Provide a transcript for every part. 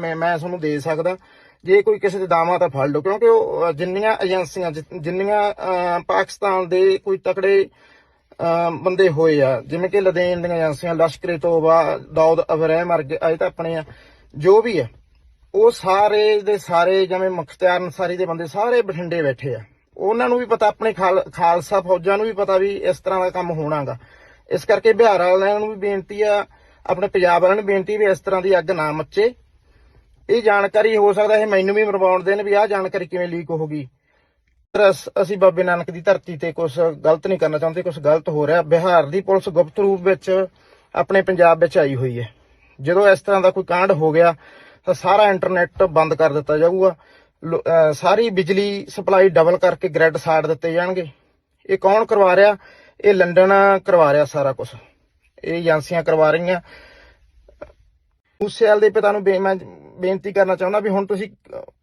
ਮੈਂ ਮੈਂ ਤੁਹਾਨੂੰ ਦੇ ਸਕਦਾ। ਜੇ ਕੋਈ ਕਿਸੇ ਦੇ ਦਾਵਾ ਤਾਂ ਫੜ ਲਓ, ਕਿਉਂਕਿ ਉਹ ਜਿੰਨੀਆਂ ਏਜੰਸੀਆਂ ਜਿੰਨੀਆਂ ਪਾਕਿਸਤਾਨ ਦੇ ਕੋਈ ਤਕੜੇ ਬੰਦੇ ਹੋਏ ਆ, ਜਿਵੇਂ ਕਿ ਲਦੇਨ ਦੀਆਂ ਏਜੰਸੀਆਂ ਲਸ਼ਕਰੇ ਤੋਬਾ, ਦਾਊਦ ਅਬਰਾਹਿਮ ਵਰਗੇ, ਅਜੇ ਤਾਂ ਆਪਣੇ ਆ, ਜੋ ਵੀ ਆ, ਉਹ ਸਾਰੇ ਦੇ ਸਾਰੇ ਜਿਵੇਂ ਮੁਖਤਿਆਰ ਅਨਸਾਰੀ ਦੇ ਬੰਦੇ ਸਾਰੇ ਬਠਿੰਡੇ ਬੈਠੇ ਆ। ਉਹਨਾਂ ਨੂੰ ਵੀ ਪਤਾ, ਆਪਣੇ ਖਾਲਸਾ ਫੌਜਾਂ ਨੂੰ ਵੀ ਪਤਾ ਵੀ ਇਸ ਤਰ੍ਹਾਂ ਦਾ ਕੰਮ ਹੋਣਾਗਾ। ਇਸ ਕਰਕੇ ਬਿਹਾਰ ਵਾਲਿਆਂ ਨੂੰ ਵੀ ਬੇਨਤੀ ਆ, ਆਪਣੇ ਪੰਜਾਬ ਵਾਲਿਆਂ ਨੂੰ ਬੇਨਤੀ ਵੀ ਇਸ ਤਰ੍ਹਾਂ ਦੀ ਅੱਗ ਨਾ ਮੱਚੇ। ਇਹ ਜਾਣਕਾਰੀ ਹੋ ਸਕਦਾ ਇਹ ਮੈਨੂੰ ਵੀ ਮਰਵਾਉਣ ਦੇਣ ਵੀ ਆਹ ਜਾਣਕਾਰੀ ਕਿਵੇਂ ਲੀਕ ਹੋ ਗਈ ਅਸੀਂ ਬਾਬੇ ਨਾਨਕ ਦੀ ਧਰਤੀ ਤੇ ਕੁਝ ਗਲਤ ਨਹੀਂ ਕਰਨਾ ਚਾਹੁੰਦੇ ਕੁਝ ਗਲਤ ਹੋ ਰਿਹਾ। ਬਿਹਾਰ ਦੀ ਪੁਲਿਸ ਗੁਪਤ ਰੂਪ ਵਿੱਚ ਆਪਣੇ ਪੰਜਾਬ ਵਿੱਚ ਆਈ ਹੋਈ ਹੈ। ਜਦੋਂ ਇਸ ਤਰ੍ਹਾਂ ਦਾ ਕੋਈ ਕਾਂਡ ਹੋ ਗਿਆ, ਤਾਂ ਸਾਰਾ ਇੰਟਰਨੈਟ ਬੰਦ ਕਰ ਦਿੱਤਾ ਜਾਊਗਾ। ਸਾਰੀ ਬਿਜਲੀ ਸਪਲਾਈ ਡਬਲ ਕਰਕੇ ਗ੍ਰਿਡ ਸਾੜ ਦਿੱਤੇ ਜਾਣਗੇ। ਇਹ ਕੌਣ ਕਰਵਾ ਰਿਹਾ? ਇਹ ਲੰਡਨ ਕਰਵਾ ਰਿਹਾ ਸਾਰਾ ਕੁਝ ਇਹ ਏਜੰਸੀਆਂ ਕਰਵਾ ਰਹੀਆਂ। ਉਸੇਲ ਦੇ ਪਿਤਾ ਨੂੰ ਬੇ- ਬੇਨਤੀ ਕਰਨਾ ਚਾਹੁੰਦਾ ਵੀ ਹੁਣ ਤੁਸੀਂ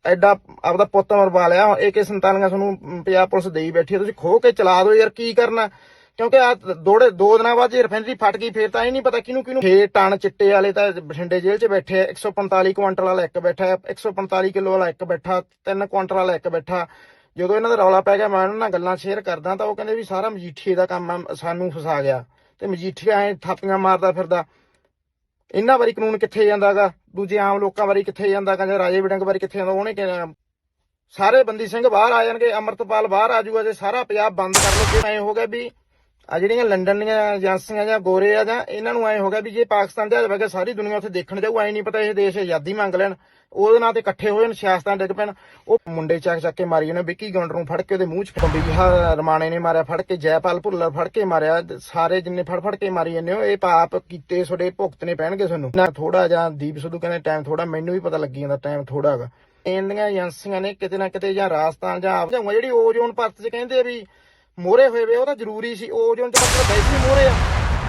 ਐਡਾ ਆਪਦਾ ਪੁੱਤ ਮਰਵਾ ਲਿਆ AK 47 ਤੁਹਾਨੂੰ ਪੰਜਾਬ ਪੁਲਿਸ ਦੇਈ ਬੈਠੀ ਹੈ, ਤੁਸੀਂ ਖੋ ਕੇ ਚਲਾ ਦਿਓ ਯਾਰ, ਕੀ ਕਰਨਾ? ਕਿਉਂਕਿ ਆ ਦੋੜੇ, ਦੋ ਦਿਨਾਂ ਬਾਅਦ ਜੇ ਰਿਫਾਈਨਰੀ ਫਟ ਗਈ, ਫੇਰ ਤਾਂ ਇਹ ਨਹੀਂ ਪਤਾ ਕਿਹਨੂੰ ਕਿਹਨੂੰ। 6 ਟਨ ਚਿੱਟੇ ਵਾਲੇ ਤਾਂ ਬਠਿੰਡੇ ਜੇਲ੍ਹ 'ਚ ਬੈਠੇ ਆ 145 ਕੁਇੰਟਲ ਵਾਲਾ ਇੱਕ ਬੈਠਾ ਹੈ 145 ਕਿਲੋ ਵਾਲਾ ਇੱਕ ਬੈਠਾ 3 ਕੁਇੰਟਲ ਵਾਲਾ ਇੱਕ ਬੈਠਾ। ਜਦੋਂ ਇਹਨਾਂ ਦਾ ਰੌਲਾ ਪੈ ਗਿਆ, ਮੈਂ ਉਹਨਾਂ ਨਾਲ ਗੱਲਾਂ ਸ਼ੇਅਰ ਕਰਦਾ ਤਾਂ ਉਹ ਕਹਿੰਦੇ ਵੀ ਸਾਰਾ ਮਜੀਠੀਏ ਦਾ ਕੰਮ ਸਾਨੂੰ ਫਸਾ ਗਿਆ। ਤੇ ਮਜੀਠੀਆ ਐ ਥਾਪੀਆਂ ਮਾਰਦਾ ਫਿਰਦਾ। ਇਹਨਾਂ ਵਾਰੀ ਕਾਨੂੰਨ ਕਿੱਥੇ ਜਾਂਦਾਗਾ? ਦੂਜੇ ਆਮ ਲੋਕਾਂ ਵਾਰੀ ਕਿੱਥੇ ਜਾਂਦਾਗਾ? ਜਾਂ ਰਾਜੇ ਵਿਡੰਗ ਵਾਰੀ ਕਿੱਥੇ ਜਾਂਦਾ? ਉਹਨੇ ਕਿਹਾ, ਸਾਰੇ ਬੰਦੀ ਸਿੰਘ ਬਾਹਰ ਆ ਜਾਣਗੇ, ਅਮਰਤਪਾਲ ਬਾਹਰ ਆ ਜਾਊਗਾ, ਜੇ ਸਾਰਾ ਪੰਜਾਬ ਬੰਦ ਕਰ ਲਓ ਕਿ ਐ ਹੋ ਗਿਆ ਵੀ ਆ ਜਿਹੜੀਆਂ ਲੰਡਨ ਦੀਆਂ ਏਜੰਸੀਆਂ ਜਾਂ ਗੋਰੇ ਆ ਜਾਂ ਇਹਨਾਂ ਨੂੰ ਐ ਹੋ ਗਿਆ ਵੀ ਜੇ ਪਾਕਿਸਤਾਨ ਦੇ ਜਾ ਜਾਵੇਗਾ ਸਾਰੀ ਦੁਨੀਆ ਉੱਥੇ ਦੇਖਣ ਜਾਊ, ਐ ਨਹੀਂ ਪਤਾ ਇਹ ਦੇਸ਼ ਆਜ਼ਾਦੀ ਮੰਗ ਲੈਣ। ਉਹਦੇ ਨਾਲ ਤੇ ਇਕੱਠੇ ਹੋਏ ਜਾਣ ਸਿਆਸਤਾਂ ਡਿੱਗ ਪੈਣ। ਉਹ ਮੁੰਡੇ ਚੱਕ ਚੱਕ ਕੇ ਮਾਰੀ ਉਹਨੇ, ਵਿੱਕੀ ਗੌਂਡਰ ਨੂੰ ਫੜ ਕੇ ਉਹਦੇ ਮੂੰਹ 'ਚ ਬੰਬੀਹਾ ਰਮਾਣੇ ਨੇ ਮਾਰਿਆ, ਫੜ ਕੇ ਜੈਪਾਲ ਭੁੱਲਰ ਫੜ ਕੇ ਮਾਰਿਆ, ਸਾਰੇ ਜਿੰਨੇ ਫੜ ਫੜ ਕੇ ਮਾਰੀ ਜਾਂਦੇ ਹੋ, ਇਹ ਪਾਪ ਕੀਤੇ ਤੁਹਾਡੇ ਭੁਗਤਨੇ ਪੈਣਗੇ ਤੁਹਾਨੂੰ ਨਾ ਥੋੜਾ ਜਾਂ ਦੀਪ ਸਿੱਧੂ ਕਹਿੰਦੇ ਟਾਈਮ ਥੋੜਾ ਮੈਨੂੰ ਵੀ ਪਤਾ ਲੱਗੀ ਜਾਂਦਾ ਟਾਈਮ ਥੋੜਾ ਹੈਗਾ ਇੰਡੀਆਂ ਏਜੰਸੀਆਂ ਨੇ ਕਿਤੇ ਨਾ ਕਿਤੇ ਜਾਂ ਰਾਜਸਥਾਨ ਜਾਂ ਆਪ ਜਾਊਗਾ ਜਿਹੜੀ ਓਜ਼ੋਨ ਪਰਤ 'ਚ ਕਹਿੰਦੇ ਵੀ ਮੋਰੇ ਹੋਏ ਵੇ, ਉਹ ਤਾਂ ਜ਼ਰੂਰੀ ਸੀ ਓਜ਼ੋਨ 'ਚ ਮਤਲਬ ਵੈਸੇ ਮੋਰੇ ਆ।